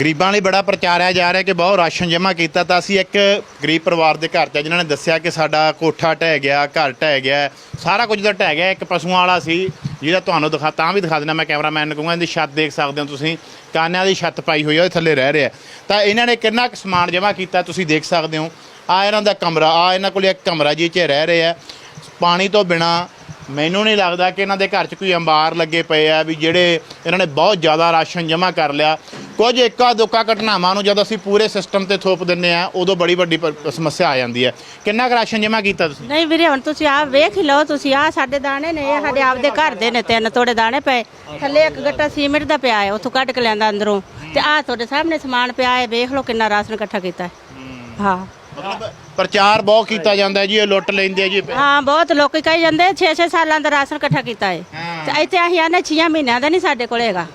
B: ਗਰੀਬਾਂ ਲਈ ਬੜਾ ਪ੍ਰਚਾਰਿਆ ਜਾ ਰਿਹਾ ਕਿ ਬਹੁਤ ਰਾਸ਼ਨ ਜਮ੍ਹਾਂ ਕੀਤਾ ਤਾਂ ਅਸੀਂ ਇੱਕ ਗਰੀਬ ਪਰਿਵਾਰ ਦੇ ਘਰ ਚ ਜਿਨ੍ਹਾਂ ਨੇ ਦੱਸਿਆ ਕਿ ਸਾਡਾ ਕੋਠਾ ਢਹਿ ਗਿਆ ਘਰ ਢਹਿ ਗਿਆ ਸਾਰਾ ਕੁਝ ਦਾ ਢਹਿ ਗਿਆ ਇੱਕ ਪਸ਼ੂਆਂ ਵਾਲਾ ਸੀ। ਜਿਹਦਾ ਤੁਹਾਨੂੰ ਦਿਖਾ ਤਾਂ ਵੀ ਦਿਖਾ ਦੇਣਾ ਮੈਂ ਕੈਮਰਾਮੈਨ ਨੂੰ ਕਹੂੰਗਾ, ਇਹਦੀ ਛੱਤ ਦੇਖ ਸਕਦੇ ਹੋ ਤੁਸੀਂ। ਕਾਨਿਆਂ ਦੀ ਛੱਤ ਪਾਈ ਹੋਈ ਆ ਉਹਦੇ ਥੱਲੇ ਰਹਿ ਰਿਹਾ। ਤਾਂ ਇਹਨਾਂ ਨੇ ਕਿੰਨਾ ਕੁ ਸਮਾਨ ਜਮ੍ਹਾਂ ਕੀਤਾ ਤੁਸੀਂ ਦੇਖ ਸਕਦੇ ਹੋ। ਆ ਇਹਨਾਂ ਦਾ ਕਮਰਾ, ਆ ਇਹਨਾਂ ਕੋਲ ਇੱਕ ਕਮਰਾ ਜੀ 'ਚ ਰਹਿ ਰਿਹਾ ਪਾਣੀ ਤੋਂ ਬਿਨਾ ਮੈਨੂੰ ਨਹੀਂ ਲੱਗਦਾ ਕਿ ਇਹਨਾਂ ਦੇ ਘਰ 'ਚ ਕੋਈ ਅੰਬਾਰ ਲੱਗੇ ਪਏ ਆ ਵੀ ਜਿਹੜੇ ਇਹਨਾਂ ਨੇ ਬਹੁਤ ਜ਼ਿਆਦਾ ਰਾਸ਼ਨ ਜਮ੍ਹਾਂ ਕਰ ਲਿਆ। ਕੁਝ ਇੱਕਾ ਦੁੱਕਾ ਘਟਨਾਵਾਂ ਨੂੰ ਜਦ ਅਸੀਂ ਪੂਰੇ ਸਿਸਟਮ ਤੇ ਥੋਪ ਦਿੰਨੇ ਆ ਉਦੋਂ ਬੜੀ ਵੱਡੀ ਪ- ਸਮੱਸਿਆ ਆ ਜਾਂਦੀ ਹੈ। ਕਿੰਨਾ ਕੁ ਰਾਸ਼ਨ ਜਮ੍ਹਾਂ ਕੀਤਾ ਤੁਸੀਂ?
A: ਨਹੀਂ ਵੀਰੇ ਹੁਣ ਤੁਸੀਂ ਆਹ ਵੇਖ ਹੀ ਲਓ ਤੁਸੀਂ ਆਹ ਸਾਡੇ ਦਾਣੇ ਨੇ ਇਹ ਸਾਡੇ ਆਪਦੇ ਘਰ ਦੇ ਨੇ ਤਿੰਨ ਤੋੜੇ ਦਾਣੇ ਪਏ। ਥੱਲੇ ਇੱਕ ਗੱਟਾ ਸੀਮਿੰਟ ਦਾ ਪਿਆ ਹੈ ਉੱਥੋਂ ਕੱਢ ਕੇ ਲਿਆਂਦਾ ਅੰਦਰੋਂ। ਤੇ ਆਹ ਤੁਹਾਡੇ ਸਾਹਮਣੇ ਸਮਾਨ ਪਿਆ ਹੈ ਵੇਖ ਲਓ ਕਿੰਨਾ ਰਾਸ਼ਨ ਇਕੱਠਾ ਕੀਤਾ ਹੈ। ਹਾਂ।
B: ਮਤਲਬ ਪ੍ਰਚਾਰ ਬਹੁਤ ਕੀਤਾ ਜਾਂਦਾ ਹੈ ਜੀ ਇਹ ਲੁੱਟ ਲੈਂਦੇ ਆ ਜੀ।
A: ਹਾਂ ਬਹੁਤ ਲੋਕੀ ਕਹੀ ਜਾਂਦੇ 6-6 ਸਾਲਾਂ ਦਾ ਰਾਸ਼ਨ ਇਕੱਠਾ ਕੀਤਾ ਹੈ। ਤੇ ਇੱਥੇ ਅਸੀਂ ਆਨੇ 6 ਮਹੀਨਿਆਂ ਦਾ ਨਹੀਂ ਸਾਡੇ ਕੋਲ ਹੈਗਾ।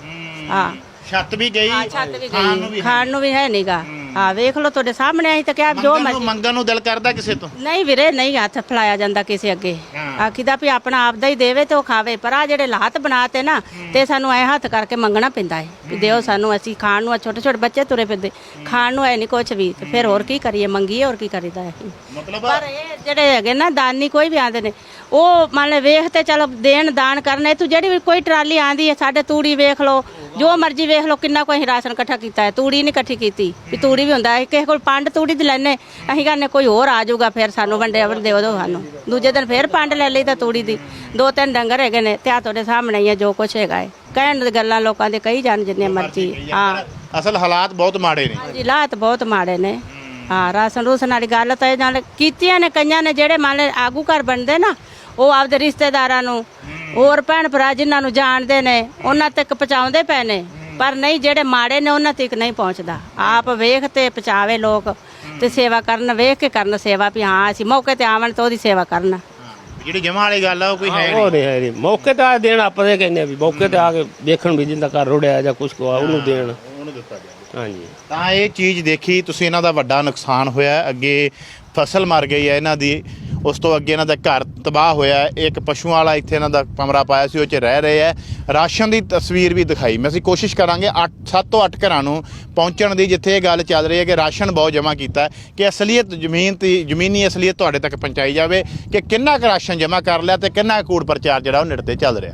A: ਹਾਂ।
B: ਛੱਤ ਵੀ ਗਈ।
A: ਹਾਂ ਛੱਤ ਵੀ ਗਈ। ਖਾਣ ਨੂੰ ਵੀ ਹੈ ਨਹੀਂਗਾ ਹਾਂ ਵੇਖ ਲਓ ਤੁਹਾਡੇ ਸਾਹਮਣੇ ਅਸੀਂ ਤਾਂ ਕਿਹਾ ਜੋ
B: ਮੰਗਣ ਨੂੰ
A: ਮਰਜ਼ੀ
B: ਮੰਗਣ ਨੂੰ ਦਿਲ ਕਰਦਾ ਕਿਸੇ ਤੋਂ?
A: ਨਹੀਂ ਵੀਰੇ ਨਹੀਂ ਹੱਥ ਫਲਾਇਆ ਜਾਂਦਾ ਕਿਸੇ ਅੱਗੇ। ਆਖੀਦਾ ਵੀ ਆਪਣਾ ਆਪਦਾ ਹੀ ਦੇਵੇ ਤੇ ਉਹ ਖਾਵੇ ਪਰ ਆ ਜਿਹੜੇ ਲਾਹਤ ਬਣਾਤੇ ਨਾ ਤੇ ਸਾਨੂੰ ਐ ਹੱਥ ਕਰਕੇ ਮੰਗਣਾ ਪੈਂਦਾ ਹੈ ਵੀ ਦਿਓ ਸਾਨੂੰ ਅਸੀਂ ਖਾਣ ਨੂੰ ਛੋਟੇ ਛੋਟੇ ਬੱਚੇ ਤੁਰੇ ਫਿਰਦੇ। ਖਾਣ ਨੂੰ ਐ ਨਹੀਂ ਕੁਛ ਵੀ ਤੇ ਫਿਰ ਹੋਰ ਕੀ ਕਰੀਏ ਮੰਗੀਏ ਹੋਰ ਕੀ ਕਰੀਦਾ ਹੈ
B: ਮਤਲਬ
A: ਪਰ ਇਹ ਜਿਹੜੇ ਹੈਗੇ ਨਾ ਦਾਨੀ ਕੋਈ ਵੀ ਆਂਦੇ ਨੇ ਉਹ ਮੰਨ ਲੈ ਵੇਖ ਤੇ ਚਲੋ ਦੇਣ ਦਾਨ ਕਰਨੇ ਤੂੰ ਜਿਹੜੀ ਵੀ ਕੋਈ ਟਰਾਲੀ ਆਂਦੀ ਹੈ ਸਾਡੇ ਤੂੜੀ ਵੇਖ ਲਓ ਜੋ ਮਰਜ਼ੀ ਵੇਖ ਲਓ ਕਿੰਨਾ ਕੋਈ ਰਾਸ਼ਨ ਇਕੱਠਾ ਕੀਤਾ ਹੈ ਤੂੜੀ ਨਹੀਂ ਇਕੱਠੀ ਕੀਤੀ ਵੀ ਤੂੜੀ ਵੀ ਹੁੰਦਾ ਹੈ ਕਿਸੇ ਕੋਲ ਪੰਡ ਤੂੜੀ ਦੀ ਲੈਨੇ ਅਸੀਂ ਕਹਿੰਦੇ ਕੋਈ ਹੋਰ ਆ ਜਾਊਗਾ ਫਿਰ ਸਾਨੂੰ ਵੰਡੇ ਵੰਡੇ ਦਿਓ ਸਾਨੂੰ। ਦੂਜੇ ਦਿਨ ਫਿਰ ਪੰਡ ਲੈ ਲਈ ਤਾਂ ਤੂੜੀ ਦੀ। ਦੋ ਤਿੰਨ ਡੰਗਰ ਹੈਗੇ ਨੇ ਤੇ ਆ ਤੁਹਾਡੇ ਸਾਹਮਣੇ ਹੀ ਹੈ ਜੋ ਕੁਛ ਹੈਗਾ ਹੈ। ਕਹਿਣ ਦੀ ਗੱਲਾਂ ਲੋਕਾਂ ਦੇ ਕਹੀ ਜਾਣ ਜਿੰਨੇ ਮਰਜ਼ੀ ਹਾਂ।
B: ਅਸਲ ਹਾਲਾਤ ਬਹੁਤ ਮਾੜੇ ਨੇ।
A: ਹਾਂਜੀ ਹਾਲਾਤ ਬਹੁਤ ਮਾੜੇ ਨੇ। ਹਾਂ। ਰਾਸ਼ਨ ਰੂਸਨ ਵਾਲੀ ਗੱਲ ਤਾਂ ਇਹ ਨਾਲ ਕੀਤੀਆਂ ਨੇ ਕਈਆਂ ਨੇ ਜਿਹੜੇ ਮੰਨ ਲੈ ਆਗੂ ਘਰ ਬਣਦੇ ਨਾ ਉਹ ਆਪਦੇ ਰਿਸ਼ਤੇਦਾਰਾਂ ਨੂੰ ਹੋਰ ਭੈਣ ਭਰਾ ਜਿਨ੍ਹਾਂ ਨੂੰ ਜਾਣਦੇ ਨੇ ਉਹਨਾਂ ਤੱਕ ਪਹੁੰਚਾਉਂਦੇ ਪਏ ਨੇ। ਪਰ ਨਹੀਂ ਜਿਹੜੇ ਮਾੜੇ ਨੇ ਉਹਨਾਂ ਤੱਕ ਨਹੀਂ ਪਹੁੰਚਦਾ। ਆਪ ਵੇਖ ਤੇ ਪਹੁੰਚਾਵੇ ਲੋਕ ਤੇ ਸੇਵਾ ਕਰਨ ਵੇਖ ਕੇ ਕਰਨ ਸੇਵਾ ਵੀ ਹਾਂ ਅਸੀਂ ਮੌਕੇ ਤੇ ਆਵਣ ਤਾਂ ਉਹਦੀ ਸੇਵਾ ਕਰਨ।
B: ਜਿਹੜੀ ਜਮਾ ਵਾਲੀ ਗੱਲ ਆ ਉਹ ਕੋਈ ਹੈ
G: ਉਹ
B: ਨਹੀਂ
G: ਹੈ ਨਹੀਂ। ਮੌਕੇ ਤੇ ਆ ਦੇਣ ਆਪਾਂ ਦੇ ਕਹਿੰਦੇ ਆ ਵੀ ਮੌਕੇ ਤੇ ਆ ਕੇ ਦੇਖਣ ਵੀ ਜਿੰਦਾ ਘਰ ਰੋੜਿਆ ਜਾਂ ਕੁਝ ਕੋ ਉਹਨੂੰ ਦੇਣ।
B: ਉਹਨੂੰ ਦਿੱਤਾ ਜਾਵੇ।
G: ਹਾਂਜੀ।
B: ਤਾਂ ਇਹ ਚੀਜ਼ ਦੇਖੀ ਤੁਸੀਂ ਇਹਨਾਂ ਦਾ ਵੱਡਾ ਨੁਕਸਾਨ ਹੋਇਆ। ਅੱਗੇ ਫਸਲ ਮਰ ਗਈ ਹੈ ਇਹਨਾਂ ਦੀ ਉਸ ਤੋਂ ਅੱਗੇ ਇਹਨਾਂ ਦਾ ਘਰ ਤਬਾਹ ਹੋਇਆ। ਇੱਕ ਪਸ਼ੂਆਂ ਵਾਲਾ ਇੱਥੇ ਇਹਨਾਂ ਦਾ ਕਮਰਾ ਪਾਇਆ ਸੀ ਉਹ 'ਚ ਰਹਿ ਰਹੇ ਹੈ। ਰਾਸ਼ਨ ਦੀ ਤਸਵੀਰ ਵੀ ਦਿਖਾਈ। ਮੈਂ ਅਸੀਂ ਕੋਸ਼ਿਸ਼ ਕਰਾਂਗੇ 8 7 ਤੋਂ 8 ਘਰਾਂ ਨੂੰ ਪਹੁੰਚਣ ਦੀ ਜਿੱਥੇ ਇਹ ਗੱਲ ਚੱਲ ਰਹੀ ਹੈ ਕਿ ਰਾਸ਼ਨ ਬਹੁਤ ਜਮ੍ਹਾਂ ਕੀਤਾ ਕਿ ਅਸਲੀਅਤ ਜ਼ਮੀਨ ਤੇ ਜ਼ਮੀਨੀ ਅਸਲੀਅਤ ਤੁਹਾਡੇ ਤੱਕ ਪਹੁੰਚਾਈ ਜਾਵੇ ਕਿ ਕਿੰਨਾ ਕੁ ਰਾਸ਼ਨ ਜਮ੍ਹਾਂ ਕਰ ਲਿਆ ਤੇ ਕਿੰਨਾ ਕੁ ਕੂੜ ਪ੍ਰਚਾਰ ਜਿਹੜਾ ਉਹ ਨੇੜੇ ਤੇ ਚੱਲ ਰਿਹਾ।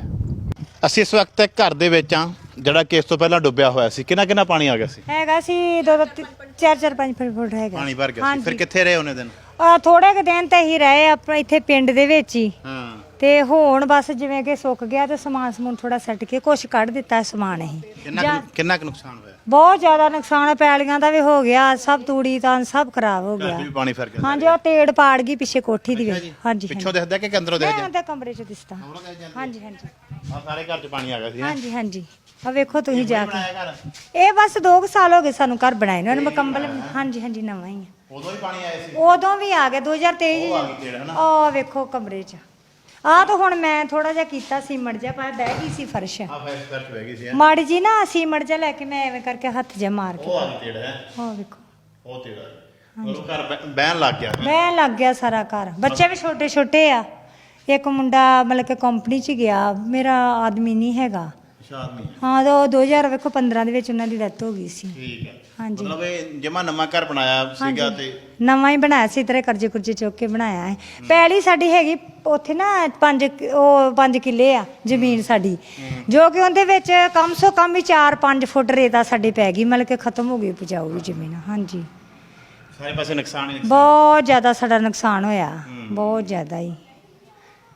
B: ਅਸੀਂ ਇਸ ਵਕਤ ਇੱਕ ਘਰ ਦੇ ਵਿੱਚ ਆ ਜਿਹੜਾ ਕਿ ਇਸ ਤੋਂ ਪਹਿਲਾਂ ਡੁੱਬਿਆ ਹੋਇਆ ਸੀ। ਕਿੰਨਾ ਕਿੰਨਾ ਪਾਣੀ ਆ ਗਿਆ ਸੀ?
D: ਹੈਗਾ ਸੀ ਦੋ ਦੋ ਤਿ- ਚਾਰ ਚਾਰ ਪੰਜ ਪੰਜ ਫੁੱਟ ਹੈਗਾ
B: ਪਾਣੀ ਭਰ ਗਿਆ ਸੀ। ਫਿਰ ਕਿੱਥੇ ਰਹੇ ਉਹਨੇ ਦਿਨ?
D: ਆ ਥੋੜੇ ਕੁ ਦਿਨ ਤੇ ਹੀ ਰਹੇ ਆਪਾਂ ਇੱਥੇ ਪਿੰਡ ਦੇ ਵਿੱਚ ਹੀ।
B: ਹਾਂ।
D: ਤੇ ਹੁਣ ਬਸ ਜਿਵੇਂ ਕਿ ਸੁੱਕ ਗਿਆ ਤੇ ਸਮਾਨ ਸਮੂਨ ਥੋੜਾ ਸੱਟ ਕੇ ਕੁਛ ਕੱਢ ਦਿੱਤਾ ਸਮਾਨ ਅਸੀਂ।
B: ਕਿੰਨਾ ਕੁ- ਕਿੰਨਾ ਕੁ ਨੁਕਸਾਨ ਹੋਇਆ?
D: ਬਹੁਤ ਜ਼ਿਆਦਾ ਨੁਕਸਾਨ ਹੈ ਪੈਲੀਆਂ ਦਾ ਵੀ ਹੋ ਗਿਆ ਸਭ ਤੂੜੀ ਤਾਂ ਸਭ ਖਰਾਬ ਹੋ
B: ਘਰ
D: ਗਿਆ।
B: 'ਚ ਵੀ ਪਾਣੀ ਫਿਰ ਗਿਆ
D: ਹਾਂਜੀ ਉਹ ਤੇੜ ਪਾੜ ਗਈ ਪਿੱਛੇ ਕੋਠੀ ਦੀ ਵਿੱਚ। ਹਾਂਜੀ
B: ਪਿੱਛੋਂ ਦਿਖਦਾ ਕਿ ਅੰਦਰੋਂ
D: ਹਾਂਜੀ ਮੈਂ ਤਾਂ ਕਮਰੇ 'ਚ ਦਿਸਦਾ। ਹਾਂਜੀ ਹਾਂਜੀ।
B: ਆ ਸਾਰੇ ਘਰ 'ਚ ਪਾਣੀ ਆ ਗਿਆ ਸੀ ਹੈਂ?
D: ਹਾਂਜੀ ਹਾਂਜੀ। ਆ ਵੇਖੋ ਤੁਸੀਂ ਜਾ ਕੇ।
B: ਬਣਾਇਆ ਘਰ?
D: ਇਹ ਬਸ 2 ਸਾਲ ਹੋ ਗਏ ਸਾਨੂੰ ਘਰ ਬਣਾਏ ਨੂੰ। ਮੁਕੰਮਲ ਹਾਂਜੀ ਹਾਂਜੀ ਨਵਾਂ ਹੀ ਆ।
B: ਉਦੋਂ ਹੀ ਪਾਣੀ ਆਇਆ ਸੀ?
D: ਉਦੋਂ ਵੀ ਆ ਗਏ 2023
B: ਉਹ ਆ ਗਈ ਤੇੜ ਹਨਾ?
D: ਆ ਵੇਖੋ ਕਮਰੇ 'ਚ। ਆ ਤਾਂ ਹੁਣ ਮੈਂ ਥੋੜਾ ਜਿਹਾ ਕੀਤਾ ਸੀਮਟ ਜਿਹਾ ਪਾਇਆ ਬਹਿ ਗਈ ਸੀ ਫਰਸ਼।
B: ਆ ਫੈਸ ਕਰ ਬਹਿ ਗਈ ਸੀ ਹੈਂ?
D: ਮਾੜੀ ਜੀ ਨਾ ਸੀਮਟ ਜਿਹਾ ਲੈ ਕੇ ਮੈਂ ਐਵੇਂ ਕਰਕੇ ਹੱਥ ਜਿਹਾ ਮਾਰ ਕੇ
B: ਉਹ ਆ ਗਈ ਤੇੜ ਹੈ?
D: ਆ ਵੇਖੋ।
B: ਉਹ ਤੇੜ ਆ ਗਈ। ਉਹ ਘਰ ਬਹਿ- ਬਹਿਣ ਲੱਗ ਗਿਆ।
D: ਮੈਂ ਲੱਗ ਗਿਆ ਸਾਰਾ ਘਰ। ਬੱਚੇ ਵੀ ਛੋਟੇ ਛੋਟੇ ਆ। ਇੱਕ ਮੁੰਡਾ ਮਤਲਬ ਕਿ ਕੰਪਨੀ 'ਚ ਗਿਆ। ਮੇਰਾ ਆਦਮੀ ਨਹੀਂ ਹੈਗਾ।
B: ਆਦਮੀ
D: ਹਾਂ ਤੇ ਉਹ 2000 ਵੇਖੋ 15 ਦੇ ਵਿੱਚ ਉਹਨਾਂ ਦੀ ਡੈਥ ਹੋ ਗਈ ਸੀ।
B: ਠੀਕ ਹੈ।
D: ਹਾਂਜੀ।
B: ਮਤਲਬ ਇਹ ਜਮਾ ਨਵਾਂ ਘਰ ਬਣਾਇਆ ਸੀਗਾ ਤੇ
D: ਨਵਾਂ ਹੀ ਬਣਾਇਆ ਸੀ ਤੇਰੇ ਕਰਜ਼ੇ ਕੁਰਜ਼ੇ ਚੁੱਕ ਕੇ ਬਣਾਇਆ ਹੈ। ਪਹਿਲੀ ਸਾਡੀ ਹੈਗੀ ਉੱਥੇ ਨਾ 5 ਉਹ 5 ਕਿੱਲੇ ਆ ਜ਼ਮੀਨ ਸਾਡੀ। ਜੋ ਕਿ ਉਹਦੇ ਵਿੱਚ ਕਮ ਸੋ ਕਮ ਹੀ 4-5 ਫੁੱਟ ਰੇਤਾ ਸਾਡੇ ਪੈ ਗਈ ਮਤਲਬ ਕਿ ਖਤਮ ਹੋ ਗਈ ਉਪਜਾਊ ਵੀ ਜ਼ਮੀਨ ਹਾਂਜੀ।
B: ਸਾਰੇ ਪਾਸੇ ਨੁਕਸਾਨ ਹੀ
D: ਬਹੁਤ ਜ਼ਿਆਦਾ ਸਾਡਾ ਨੁਕਸਾਨ ਹੋਇਆ ਬਹੁਤ ਜ਼ਿਆਦਾ ਹੀ।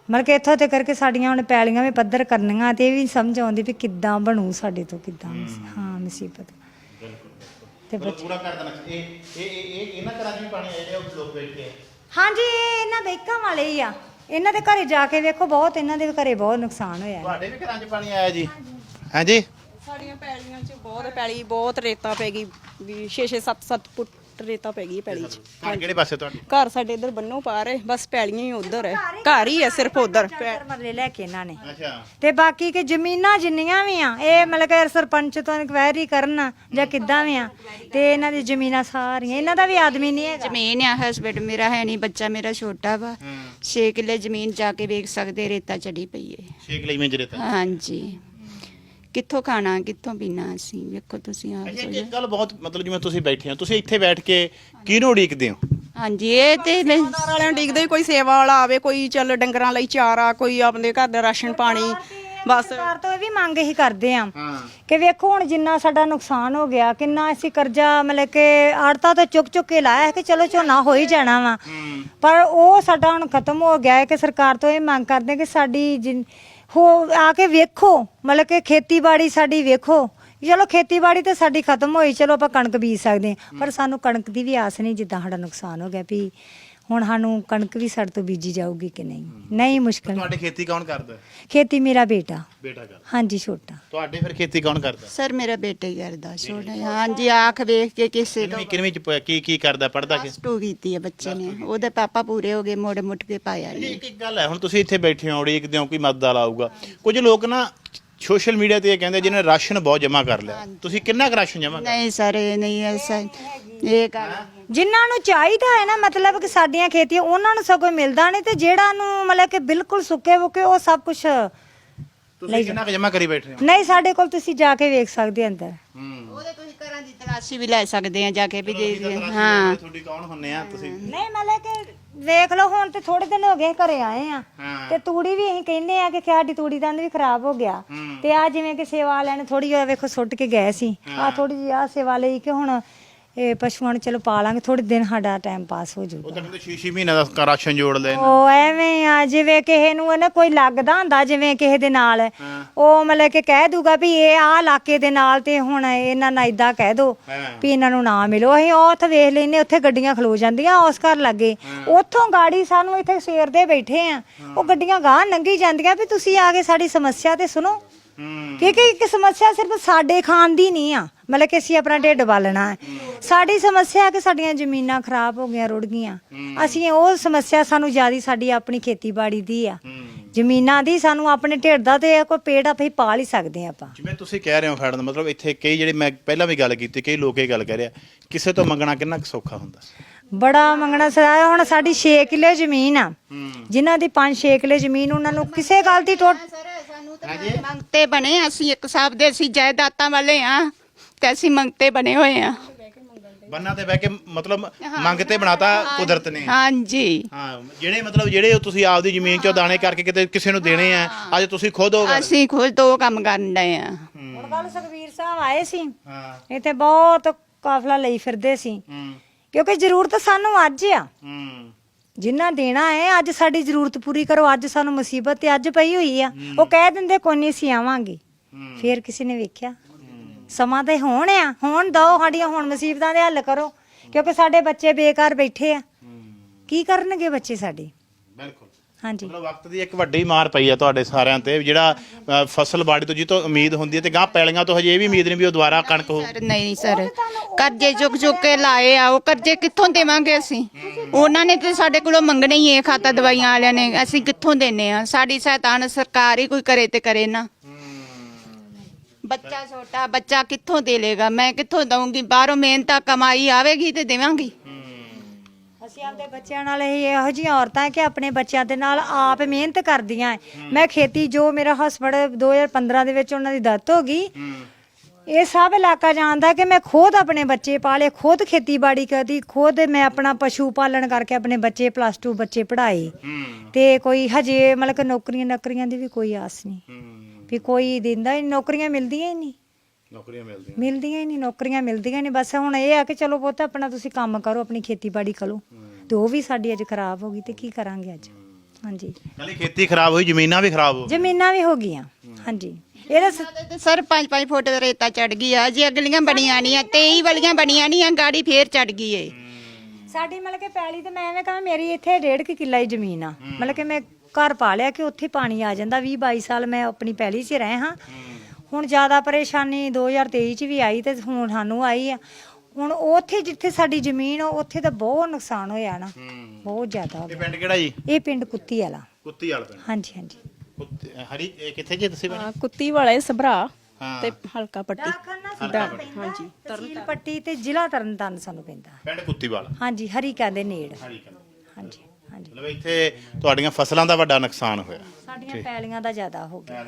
D: ਮਤਲਬ ਕਿ ਇੱਥੋਂ ਤੇ ਕਰਕੇ ਸਾਡੀਆਂ ਹੁਣ ਪੈਲੀਆਂ ਵੀ ਪੱਧਰ ਕਰਨੀਆਂ ਤੇ ਇਹ ਵੀ ਸਮਝ ਆਉਂਦੀ ਵੀ ਕਿੱਦਾਂ ਬਣੂ ਸਾਡੇ ਤੋਂ ਕਿੱਦਾਂ ਹਾਂ। ਮੁਸੀਬਤ। ਤੇ
B: ਪੂਰਾ ਘਰ ਦਾ ਇਹ ਇਹ ਇਹ ਇਹ- ਇਹਨਾਂ ਘਰਾਂ 'ਚ ਵੀ ਪਾਣੀ ਆ ਜਿਹੜੇ ਉਹ ਲੋਕ ਬੈਠੇ ਆ?
D: ਹਾਂਜੀ ਇਹ ਇਹਨਾਂ ਬੈਕਾਂ ਵਾਲੇ ਹੀ ਆ। ਇਹਨਾਂ ਦੇ ਘਰੇ ਜਾ ਕੇ ਵੇਖੋ ਬਹੁਤ ਇਹਨਾਂ ਦੇ ਘਰੇ ਬਹੁਤ ਨੁਕਸਾਨ ਹੋਇਆ।
B: ਤੁਹਾਡੇ ਵੀ ਘਰਾਂ 'ਚ ਪਾਣੀ ਆਇਆ ਜੀ? ਹਾਂਜੀ
H: ਸਾਡੀਆਂ ਪੈਲੀਆਂ 'ਚ ਬਹੁਤ ਪੈਲੀ ਬਹੁਤ ਰੇਤਾ ਪੈ ਗਈ। ਵੀ 6-6 7-7 ਫੁੱਟ ਰੇਤਾ ਪੈ ਗਈ ਪੈਲੀ 'ਚ।
B: ਘਰ ਕਿਹੜੇ ਪਾਸੇ ਤੁਹਾਡੇ?
H: ਘਰ ਸਾਡੇ ਇੱਧਰ ਬੰਨੋ ਪਾਰ ਹੈ ਬਸ ਪੈਲੀਆਂ ਹੀ ਉਧਰ ਹੈ। ਘਰ ਹੀ ਹੈ ਸਿਰਫ ਉਧਰ।
D: ਚਾਰ ਮਰਲੇ ਲੈ ਕੇ ਇਹਨਾਂ ਨੇ।
B: ਅੱਛਾ।
D: ਤੇ ਬਾਕੀ ਕਿ ਜ਼ਮੀਨਾਂ ਜਿੰਨੀਆਂ ਵੀ ਆ ਇਹ ਮਤਲਬ ਕਿ ਸਰਪੰਚ ਤੋਂ ਇਨਕੁਆਇਰੀ ਕਰਨ ਜਾਂ ਕਿੱਦਾਂ ਵੀ ਆ ਤੇ ਇਹਨਾਂ ਦੀ ਜ਼ਮੀਨਾਂ ਸਾਰੀਆਂ ਇਹਨਾਂ ਦਾ ਵੀ ਆਦਮੀ ਨਹੀਂ ਹੈਗਾ।
E: ਜ਼ਮੀਨ ਆ ਹਸਬੈਂਡ ਮੇਰਾ ਹੈ ਨਹੀਂ ਬੱਚਾ ਮੇਰਾ ਛੋਟਾ ਵਾ। 6 ਕਿੱਲੇ ਜ਼ਮੀਨ ਜਾ ਕੇ ਵੇਖ ਸਕਦੇ ਰੇਤਾ ਚੜੀ ਪਈ ਹੈ।
B: 6 ਕਿਲੇ ਵਿੱਚ ਰੇਤਾ।
E: ਹਾਂਜੀ। ਕਿੱਥੋਂ ਖਾਣਾ ਕਿੱਥੋਂ ਪੀਣਾ ਅਸੀਂ? ਵੇਖੋ ਤੁਸੀਂ ਆਪ
B: ਅੱਛਾ ਇੱਕ ਗੱਲ ਬਹੁਤ ਮਤਲਬ ਜਿਵੇਂ ਤੁਸੀਂ ਬੈਠੇ ਹੋ ਤੁਸੀਂ ਇੱਥੇ ਬੈਠ ਕੇ ਕਿਹਨੂੰ ਉਡੀਕਦੇ ਹੋ?
E: ਹਾਂਜੀ ਇਹ ਤੇ ਮੈਂ-
H: ਸਰਦਾਰ ਵਾਲਿਆਂ ਨੂੰ ਡੀਕਦੇ ਕੋਈ ਸੇਵਾ ਵਾਲਾ ਆਵੇ ਕੋਈ ਚੱਲ ਡੰਗਰਾਂ ਲਈ ਚਾਰਾ ਕੋਈ ਆਪਣੇ ਘਰ ਦਾ ਰਾਸ਼ਨ ਪਾਣੀ ਬਸ।
D: ਸਰਕਾਰ ਤੋਂ ਇਹ ਵੀ ਮੰਗ ਹੀ ਕਰਦੇ ਆ ਕਿ ਵੇਖੋ ਹੁਣ ਜਿੰਨਾ ਸਾਡਾ ਨੁਕਸਾਨ ਹੋ ਗਿਆ ਕਿੰਨਾ ਅਸੀਂ ਕਰਜ਼ਾ ਮਤਲਬ ਕਿ ਆੜਤਾ ਤੋਂ ਚੁੱਕ ਚੁੱਕ ਕੇ ਲਾਇਆ ਹੈ ਕਿ ਚਲੋ ਝੋਨਾ ਹੋ ਹੀ ਜਾਣਾ ਵਾ। ਪਰ ਉਹ ਸਾਡਾ ਹੁਣ ਖਤਮ ਹੋ ਗਿਆ ਹੈ ਕਿ ਸਰਕਾਰ ਤੋਂ ਇਹ ਮੰਗ ਕਰਦੇ ਕਿ ਸਾਡੀ ਜਿਨ- ਹੋ ਆ ਕੇ ਵੇਖੋ ਮਤਲਬ ਕਿ ਖੇਤੀਬਾੜੀ ਸਾਡੀ ਵੇਖੋ। ਚਲੋ ਖੇਤੀਬਾੜੀ ਤੇ ਸਾਡੀ ਖਤਮ ਹੋਈ ਚਲੋ ਆਪਾਂ ਕਣਕ ਬੀਜ ਸਕਦੇ ਹਾਂ ਪਰ ਸਾਨੂੰ ਕਣਕ ਦੀ ਵੀ ਆਸ ਨਹੀਂ ਜਿੱਦਾਂ ਸਾਡਾ ਨੁਕਸਾਨ ਹੋ ਗਿਆ ਵੀ ਹੁਣ ਸਾਨੂੰ ਕਣਕ ਵੀ ਸਾਡੇ ਤੋਂ ਬੀਜੀ ਜਾਊਗੀ ਕਿ ਨਹੀਂ? ਨਹੀਂ ਮੁਸ਼ਕਲ
B: ਤੁਹਾਡੇ ਖੇਤੀ ਕੌਣ ਕਰਦਾ? ਹੈ?
D: ਖੇਤੀ ਮੇਰਾ ਬੇਟਾ।
B: ਬੇਟਾ ਕਰਦਾ।
D: ਹਾਂਜੀ ਛੋਟਾ।
B: ਤੁਹਾਡੇ ਫਿਰ ਖੇਤੀ ਕੌਣ ਕਰਦਾ?
E: ਸਰ ਮੇਰਾ ਬੇਟਾ ਹੀ ਕਰਦਾ ਛੋਟਾ। ਹਾਂਜੀ ਆਖ ਵੇਖ ਕੇ ਕਿਸੇ ਤੋਂ
B: ਚ ਪ- ਕੀ ਕੀ ਕਰਦਾ ਪੜਦਾ ਕਿ?
E: 2 ਕੀਤੀ ਹੈ ਬੱਚੇ ਨੇ। ਉਹਦੇ ਪਾਪਾ ਪੂਰੇ ਹੋ ਗਏ ਮੋੜ ਮੁੱਟ ਕੇ ਪਾਇਆ ਨਹੀਂ
B: ਇੱਕ ਇੱਕ ਗੱਲ ਹੈ ਹੁਣ ਤੁਸੀਂ ਇੱਥੇ ਬੈਠੇ ਹੋ ਉਡੀਕਦੇ ਹੋ ਕੋਈ ਮਦਦ ਆਊਗਾ। ਕੁਝ ਲੋਕ ਨਾ ਸੋਸ਼ਲ ਮੀਡੀਆ ਤੇ ਇਹ ਕਹਿੰਦੇ ਜਿਹਨੇ ਰਾਸ਼ਨ ਬਹੁਤ ਜਮ੍ਹਾਂ ਕਰ ਲਿਆ। ਤੁਸੀਂ ਕਿੰਨਾ ਕੁ ਰਾਸ਼ਨ ਜਮ੍ਹਾਂ ਕਰ
E: ਨਹੀਂ ਸਰ ਇਹ ਨਹੀਂ ਐਸਾ ਇਹ ਗੱਲ
D: ਜਿਨ੍ਹਾਂ ਨੂੰ ਚਾਹੀਦਾ ਹੈ ਨਾ ਮਤਲਬ ਕਿ ਸਾਡੀਆਂ ਖੇਤੀਆਂ ਉਹਨਾਂ ਨੂੰ ਸਗੋਂ ਮਿਲਦਾ ਨਹੀਂ ਤੇ ਜਿਹੜਾ ਨੂੰ ਮਤਲਬ ਕਿ ਬਿਲਕੁਲ ਸੁੱਕੇ ਵੁਕੇ ਉਹ ਸਭ ਕੁਝ
B: ਤੁਸੀਂ ਕਿੰਨਾ ਕੁ ਜਮ੍ਹਾਂ ਕਰੀ ਬੈਠੇ ਹੋ?
D: ਨਹੀਂ ਸਾਡੇ ਕੋਲ ਤੁਸੀਂ ਜਾ ਕੇ ਵੇਖ ਸਕਦੇ ਅੰਦਰ।
E: ਉਹਦੇ ਤੁਸੀਂ ਘਰਾਂ ਦੀ ਤਲਾਸ਼ੀ ਵੀ ਲੈ ਸਕਦੇ ਆ ਜਾ ਕੇ ਵੀ ਦੇ ਦੇ
B: ਹਾਂ।
E: ਹਾਂ।
B: ਤੁਹਾਡੀ ਕੌਣ ਹੁੰਨੇ ਆ ਤੁਸੀਂ?
D: ਨਹੀਂ ਮਤਲਬ ਕਿ ਵੇਖ ਲਓ ਹੁਣ ਤੇ ਥੋੜੇ ਦਿਨ ਹੋ ਗਏ ਘਰੇ ਆਏ ਆ
B: ਹਾਂ।
D: ਤੇ ਤੂੜੀ ਵੀ ਅਸੀਂ ਕਹਿੰਦੇ ਆ ਕਿ ਸਾਡੀ ਤੂੜੀ ਦੰਦ ਵੀ ਖਰਾਬ ਹੋ ਗਿਆ। ਤੇ ਆ ਜਿਵੇਂ ਕਿ ਸੇਵਾ ਵਾਲਿਆਂ ਨੇ ਥੋੜੀ ਜਿਹੀ ਵੇਖੋ ਸੁੱਟ ਕੇ ਗਏ ਸੀ। ਆ ਥੋੜੀ ਜਿਹੀ ਆ ਸੇਵਾ ਲਈ ਕਿ ਹੁਣ ਇਹ ਪਸ਼ੂਆਂ ਨੂੰ ਚਲੋ ਪਾਲਾਂਗੇ ਥੋੜੇ ਦਿਨ ਸਾਡਾ ਟਾਈਮ ਪਾਸ ਹੋ
B: ਉਹ
D: ਜਾਊਗਾ
B: ਤਾਂ ਕਹਿੰਦੇ 6-6 ਮਹੀਨੇ ਦਾ ਰਾਸ਼ਨ ਜੋੜ ਲੈਣ
D: ਉਹ ਐਵੇਂ ਆ ਜਿਵੇਂ ਕਿਸੇ ਨੂੰ ਨਾ ਕੋਈ ਲੱਗਦਾ ਹੁੰਦਾ ਜਿਵੇਂ ਕਿਸੇ ਦੇ ਨਾਲ। ਉਹ ਮਤਲਬ ਕਿ ਕਹਿ ਦੂਗਾ ਵੀ ਇਹ ਆ ਇਲਾਕੇ ਦੇ ਨਾਲ ਤੇ ਹੁਣ ਇਹਨਾਂ ਨਾਲ ਇਦਾਂ ਕਹਿ ਦੋ ਵੀ ਇਹਨਾਂ ਨੂੰ ਨਾ ਮਿਲੋ। ਅਸੀਂ ਉਹ ਉੱਥੇ ਵੇਖ ਲੈਨੇ ਉੱਥੇ ਗੱਡੀਆਂ ਖਲੋ ਜਾਂਦੀਆਂ ਉਸ ਘਰ ਲੱਗੇ। ਉੱਥੋਂ ਗਾੜੀ ਸਾਨੂੰ ਇੱਥੇ ਸਵੇਰ ਦੇ ਬੈਠੇ ਆ। ਉਹ ਗੱਡੀਆਂ ਗਾਹ ਲੰਘੀ ਜਾਂਦੀਆਂ ਵੀ ਤੁਸੀਂ ਆ ਕੇ ਸਾਡੀ ਸਮੱਸਿਆ ਤੇ ਸੁਣੋ। ਕਿਉਂਕਿ ਇੱਕ ਸਮੱਸਿਆ ਸਿਰਫ ਸਾਡੇ ਖਾਨ ਦੀ ਨਹੀਂ ਆ। ਮਤਲਬ ਕਿ ਅਸੀਂ ਆਪਣਾ ਢਿੱਡ ਬਾਲਣਾ ਹੈ। ਸਾਡੀ ਸਮੱਸਿਆ ਹੈ ਕਿ ਸਾਡੀਆਂ ਜ਼ਮੀਨਾਂ ਖਰਾਬ ਹੋ ਗਈਆਂ ਰੁੜ ਗਈਆਂ। ਅਸੀਂ ਉਹ ਸਮੱਸਿਆ ਸਾਨੂੰ ਜਿਆਦੀ ਸਾਡੀ ਆਪਣੀ ਖੇਤੀਬਾੜੀ ਦੀ ਆ। ਜ਼ਮੀਨਾਂ ਦੀ ਸਾਨੂੰ ਆਪਣੇ ਢਿੱਡ ਦਾ ਤੇ ਕੋਈ ਪੇੜ ਆਪੇ ਪਾ ਹੀ ਸਕਦੇ ਆ ਆਪਾਂ।
B: ਜਿਵੇਂ ਤੁਸੀਂ ਕਹਿ ਰਹੇ ਹੋ ਫੈਡ ਦਾ ਮਤਲਬ ਇੱਥੇ ਕਈ ਜਿਹੜੇ ਮੈਂ ਪਹਿਲਾਂ ਵੀ ਗੱਲ ਕੀਤੀ ਕਈ ਲੋਕ ਇਹ ਗੱਲ ਕਹਿ ਰਿਹਾ ਕਿਸੇ ਤੋਂ ਮੰਗਣਾ ਕਿੰਨਾ ਕੁ ਸੌਖਾ ਹੁੰਦਾ?
D: ਬੜਾ ਮੰਗਣਾ ਸਰਾਇਆ ਹੁਣ ਸਾਡੀ 6 ਕਿੱਲੇ ਜ਼ਮੀਨ ਆ। ਜਿਨ੍ਹਾਂ ਦੀ 5-6 ਕਿੱਲੇ ਜ਼ਮੀਨ ਉਹਨਾਂ ਨੂੰ ਕਿਸੇ ਗੱਲ ਦੀ ਟੁੱਟ
E: ਮੰਗਤੇ ਬਣੇ ਅਸੀਂ ਇੱਕ ਹਿਸਾਬ ਦੇ ਅਸੀਂ ਜਾਇਦਾਦਾਂ ਵਾਲੇ ਆ ਤੇ ਅਸੀਂ ਮੰਗਤੇ ਬਣੇ ਹੋਏ ਆ।
B: ਬੰਨਾਂ ਤੇ ਬਹਿ ਕੇ ਮਤਲਬ ਮੰਗ ਤੇ ਬਣਾਤਾ ਕੁਦਰਤ ਨੇ।
E: ਹਾਂਜੀ।
B: ਹਾਂ ਜਿਹੜੇ ਮਤਲਬ ਜਿਹੜੇ ਤੁਸੀਂ ਆਪਦੀ ਜ਼ਮੀਨ ਚੋਂ ਦਾਣੇ ਕਰਕੇ ਕਿਤੇ ਕਿਸੇ ਨੂੰ ਦੇਣੇ ਆ ਅੱਜ ਤੁਸੀਂ ਖੁਦ ਹੋ ਗਏ
E: ਅਸੀਂ ਖੁਦ ਦੋ ਕੰਮ ਕਰਨ ਡਏ ਆ।
D: ਹੁਣ ਕੱਲ ਸੁਖਵੀਰ ਸਾਹਿਬ ਆਏ ਸੀ।
B: ਹਾਂ।
D: ਇੱਥੇ ਬਹੁਤ ਕਾਫਲਾ ਲਈ ਫਿਰਦੇ ਸੀ।
B: ਹੂੰ।
D: ਕਿਉਂਕਿ ਜ਼ਰੂਰਤ ਸਾਨੂੰ ਅੱਜ ਆ।
B: ਹੂੰ।
D: ਜਿੰਨਾ ਦੇਣਾ ਹੈ ਅੱਜ ਸਾਡੀ ਜ਼ਰੂਰਤ ਪੂਰੀ ਕਰੋ ਅੱਜ ਸਾਨੂੰ ਮੁਸੀਬਤ ਤੇ ਅੱਜ ਪਈ ਹੋਈ ਆ। ਉਹ ਕਹਿ ਦਿੰਦੇ ਕੋਈ ਨਹੀਂ ਸੀ ਆਵਾਂਗੇ। ਫੇਰ ਕਿਸੇ ਨੇ ਵੇਖਿਆ। ਸਮਾਂ ਤੇ ਹੋਣ ਆ ਹੁਣ ਦੋ ਸਾਡੀਆਂ ਹੁਣ ਮੁਸੀਬਤਾਂ ਦੇ ਹੱਲ ਕਰੋ। ਕਿਉਂਕਿ ਸਾਡੇ ਬੱਚੇ ਬੇਕਾਰ ਬੈਠੇ ਆ। ਕੀ ਕਰਨਗੇ ਬੱਚੇ ਸਾਡੇ?
B: ਬਿਲਕੁਲ।
D: ਹਾਂਜੀ।
B: ਮਤਲਬ ਵਕਤ ਦੀ ਇੱਕ ਵੱਡੀ ਮਾਰ ਪਈ ਆ ਤੁਹਾਡੇ ਸਾਰਿਆਂ ਤੇ ਜਿਹੜਾ ਅ, ਫਸਲ ਬਾੜੀ ਤੋਂ ਜਿੱਤੋਂ ਉਮੀਦ ਹੁੰਦੀ ਹੈ ਤੇ ਗਾਂ ਪੈਲੀਆਂ ਤੋਂ ਹਜੇ ਇਹ ਵੀ ਉਮੀਦ ਨਹੀਂ ਵੀ ਉਹ ਦੁਬਾਰਾ ਕਣਕ ਹੋ
E: ਸਰ ਨਹੀਂ ਸਰ। ਕਰਜ਼ੇ ਚੁੱਕ ਚੁੱਕ ਕੇ ਲਾਏ ਆ ਉਹ ਕਰਜ਼ੇ ਕਿੱਥੋਂ ਦੇਵਾਂਗੇ ਅਸੀਂ? ਉਹਨਾਂ ਨੇ ਤੇ ਸਾਡੇ ਕੋਲੋਂ ਮੰਗਣੇ ਹੀ ਇਹ ਖਾਤਾ ਦਵਾਈਆਂ ਵਾਲਿਆਂ ਨੇ ਅਸੀਂ ਕਿੱਥੋਂ ਦੇਣੇ ਆ? ਸਾਡੀ ਸਹਾਇਤਾ ਸਰਕਾਰ ਹੀ ਕੋਈ ਕਰੇ ਤੇ ਕਰੇ ਨਾ। ਬੱਚਾ ਛੋਟਾ ਬੱਚਾ ਕਿੱਥੋਂ ਦੇ ਲੇਗਾ? ਮੈਂ ਕਿੱਥੋਂ ਦਊਂਗੀ? ਬਾਹਰੋਂ ਮਿਹਨਤ ਕਮਾਈ ਆਵੇਗੀ ਤੇ ਦੇਵਾਂਗੀ?
D: ਅਸੀਂ ਆਪਦੇ ਬੱਚਿਆਂ ਨਾਲ ਇਹ ਇਹੋ ਜਿਹੀਆਂ ਔਰਤਾਂ ਹੈ ਕਿ ਆਪਣੇ ਬੱਚਿਆਂ ਦੇ ਨਾਲ ਆਪ ਮਿਹਨਤ ਕਰਦੀਆਂ ਹੈ। ਮੈਂ ਖੇਤੀ ਜੋ ਮੇਰਾ ਹਸਬੰਡ 2015 ਦੇ ਵਿੱਚ ਉਹਨਾਂ ਦੀ ਦਤ ਹੋ ਗਈ ਇਹ ਸਭ ਇਲਾਕਾ ਜਾਣਦਾ ਕਿ ਮੈਂ ਖੁਦ ਆਪਣੇ ਬੱਚੇ ਪਾਲੇ ਖੁਦ ਖੇਤੀਬਾੜੀ ਕਰਦੀ ਖੁਦ ਮੈਂ ਆਪਣਾ ਪਸ਼ੂ ਪਾਲਣ ਕਰਕੇ ਆਪਣੇ ਬੱਚੇ ਪਲੱਸ 2 ਬੱਚੇ ਪੜ੍ਹਾਏ। ਤੇ ਕੋਈ ਹਜੇ ਮਤਲਬ ਕਿ ਨੌਕਰੀਆਂ ਨੌਕਰੀਆਂ ਦੀ ਵੀ ਕੋਈ ਆਸ ਨਹੀਂ। ਵੀ ਕੋਈ ਦਿੰਦਾ ਹੀ ਨਹੀਂ, ਨੌਕਰੀਆਂ ਮਿਲਦੀਆਂ ਹੀ ਨਹੀਂ।
B: ਨੌਕਰੀਆਂ ਮਿਲਦੀਆਂ।
D: ਮਿਲਦੀਆਂ ਹੀ ਨਹੀਂ ਨੌਕਰੀਆਂ ਮਿਲਦੀਆਂ ਨਹੀਂ। ਬਸ ਹੁਣ ਇਹ ਆ ਕਿ ਚਲੋ ਪੁੱਤ ਆਪਣਾ ਤੁਸੀਂ ਕੰਮ ਕਰੋ ਆਪਣੀ ਖੇਤੀਬਾੜੀ ਕਰੋ। ਤੇ ਉਹ ਵੀ ਸਾਡੀ ਅੱਜ ਖਰਾਬ ਹੋ ਗਈ ਤੇ ਕੀ ਕਰਾਂਗੇ ਅੱਜ? ਹਾਂਜੀ।
B: ਨਾਲੇ ਖੇਤੀ ਖਰਾਬ ਹੋਈ ਜ਼ਮੀਨਾਂ ਵੀ ਖਰਾਬ ਹੋ
D: ਜ਼ਮੀਨਾਂ ਵੀ ਹੋ ਗਈਆਂ। ਹਾਂਜੀ। ਇਹਦਾ ਸ-
E: ਤੇ ਸਰ 5-5 ਫੁੱਟ ਦਾ ਰੇਤਾ ਚੜ ਗਈ ਆ ਜੇ ਅਗਲੀਆਂ ਬਣੀਆਂ ਨਹੀਂ ਆ 23 ਵਾਲੀਆਂ ਬਣੀਆਂ ਨਹੀਂ ਆ ਗਾੜੀ ਫੇਰ ਚੜ ਗਈ ਏ।
D: ਸਾਡੀ ਮਤਲਬ ਕਿ ਪੈਲੀ ਤੇ ਮੈਂ ਐਵੇਂ ਕਹਾਂ ਮੇਰੀ ਇੱਥੇ ਡੇਢ ਕੁ ਕਿੱਲਾ ਹੀ ਜ਼ਮੀਨ ਆ। ਮਤਲਬ ਕਿ ਮੈਂ ਘਰ ਪਾ ਲਿਆ ਕਿ ਉੱਥੇ ਪਾਣੀ ਆ ਜਾਂਦਾ। 20 22 ਸਾਲ ਮੈਂ ਆਪਣੀ ਪੈਲੀ 'ਚ ਰਹੇ ਹਾਂ। ਹੁਣ ਜ਼ਿਆਦਾ ਪਰੇਸ਼ਾਨੀ 2023 'ਚ ਵੀ ਆਈ ਤੇ ਹੁਣ ਸਾਨੂੰ ਆਈ ਆ। ਹੁਣ ਉੱਥੇ ਜਿੱਥੇ ਸਾਡੀ ਜ਼ਮੀਨ ਆ ਉੱਥੇ ਤਾਂ ਬਹੁਤ ਨੁਕਸਾਨ ਹੋਇਆ ਨਾ। ਬਹੁਤ ਜ਼ਿਆਦਾ ਹੋ
B: ਇਹ ਪਿੰਡ ਕਿਹੜਾ ਜੀ?
D: ਇਹ ਪਿੰਡ ਕੁੱਤੀ ਵਾਲਾ।
B: ਕੁੱਤੀ ਵਾਲਾ ਪਿੰਡ।
D: ਹਾਂਜੀ ਹਾਂਜੀ।
B: ਕੁੱਤੀ- ਹਰੀ ਇਹ ਕਿੱਥੇ ਜੀ ਤੁਸੀਂ
H: ਹਾਂ, ਕੁੱਤੀ ਵਾਲੇ ਸਭਰਾ
B: ਹਾਂ।
H: ਤੇ ਹਲਕਾ ਪੱਟੀ।
D: ਹਾਂਜੀ ਤਹਿਸੀਲ ਪੱਟੀ ਤੇ ਜ਼ਿਲ੍ਹਾ ਤਰਨਤਾਰਨ ਸਾਨੂੰ ਪੈਂਦਾ।
B: ਪਿੰਡ ਕੁੱਤੀ ਵਾਲਾ।
D: ਹਾਂਜੀ ਹਰੀਕਾਂ ਦੇ ਨੇੜ।
B: ਹਰੀ ਕਹਿੰਦੇ।
D: ਹਾਂਜੀ ਹਾਂਜੀ।
B: ਮਤਲਬ ਇੱਥੇ ਤੁਹਾਡੀਆਂ ਫਸਲਾਂ ਦਾ ਵੱਡਾ ਨੁਕਸਾਨ ਹੋਇਆ।
D: ਸਾਡੀਆਂ ਪੈਲੀਆਂ ਦਾ ਜ਼ਿਆਦਾ ਹੋ ਗਿਆ।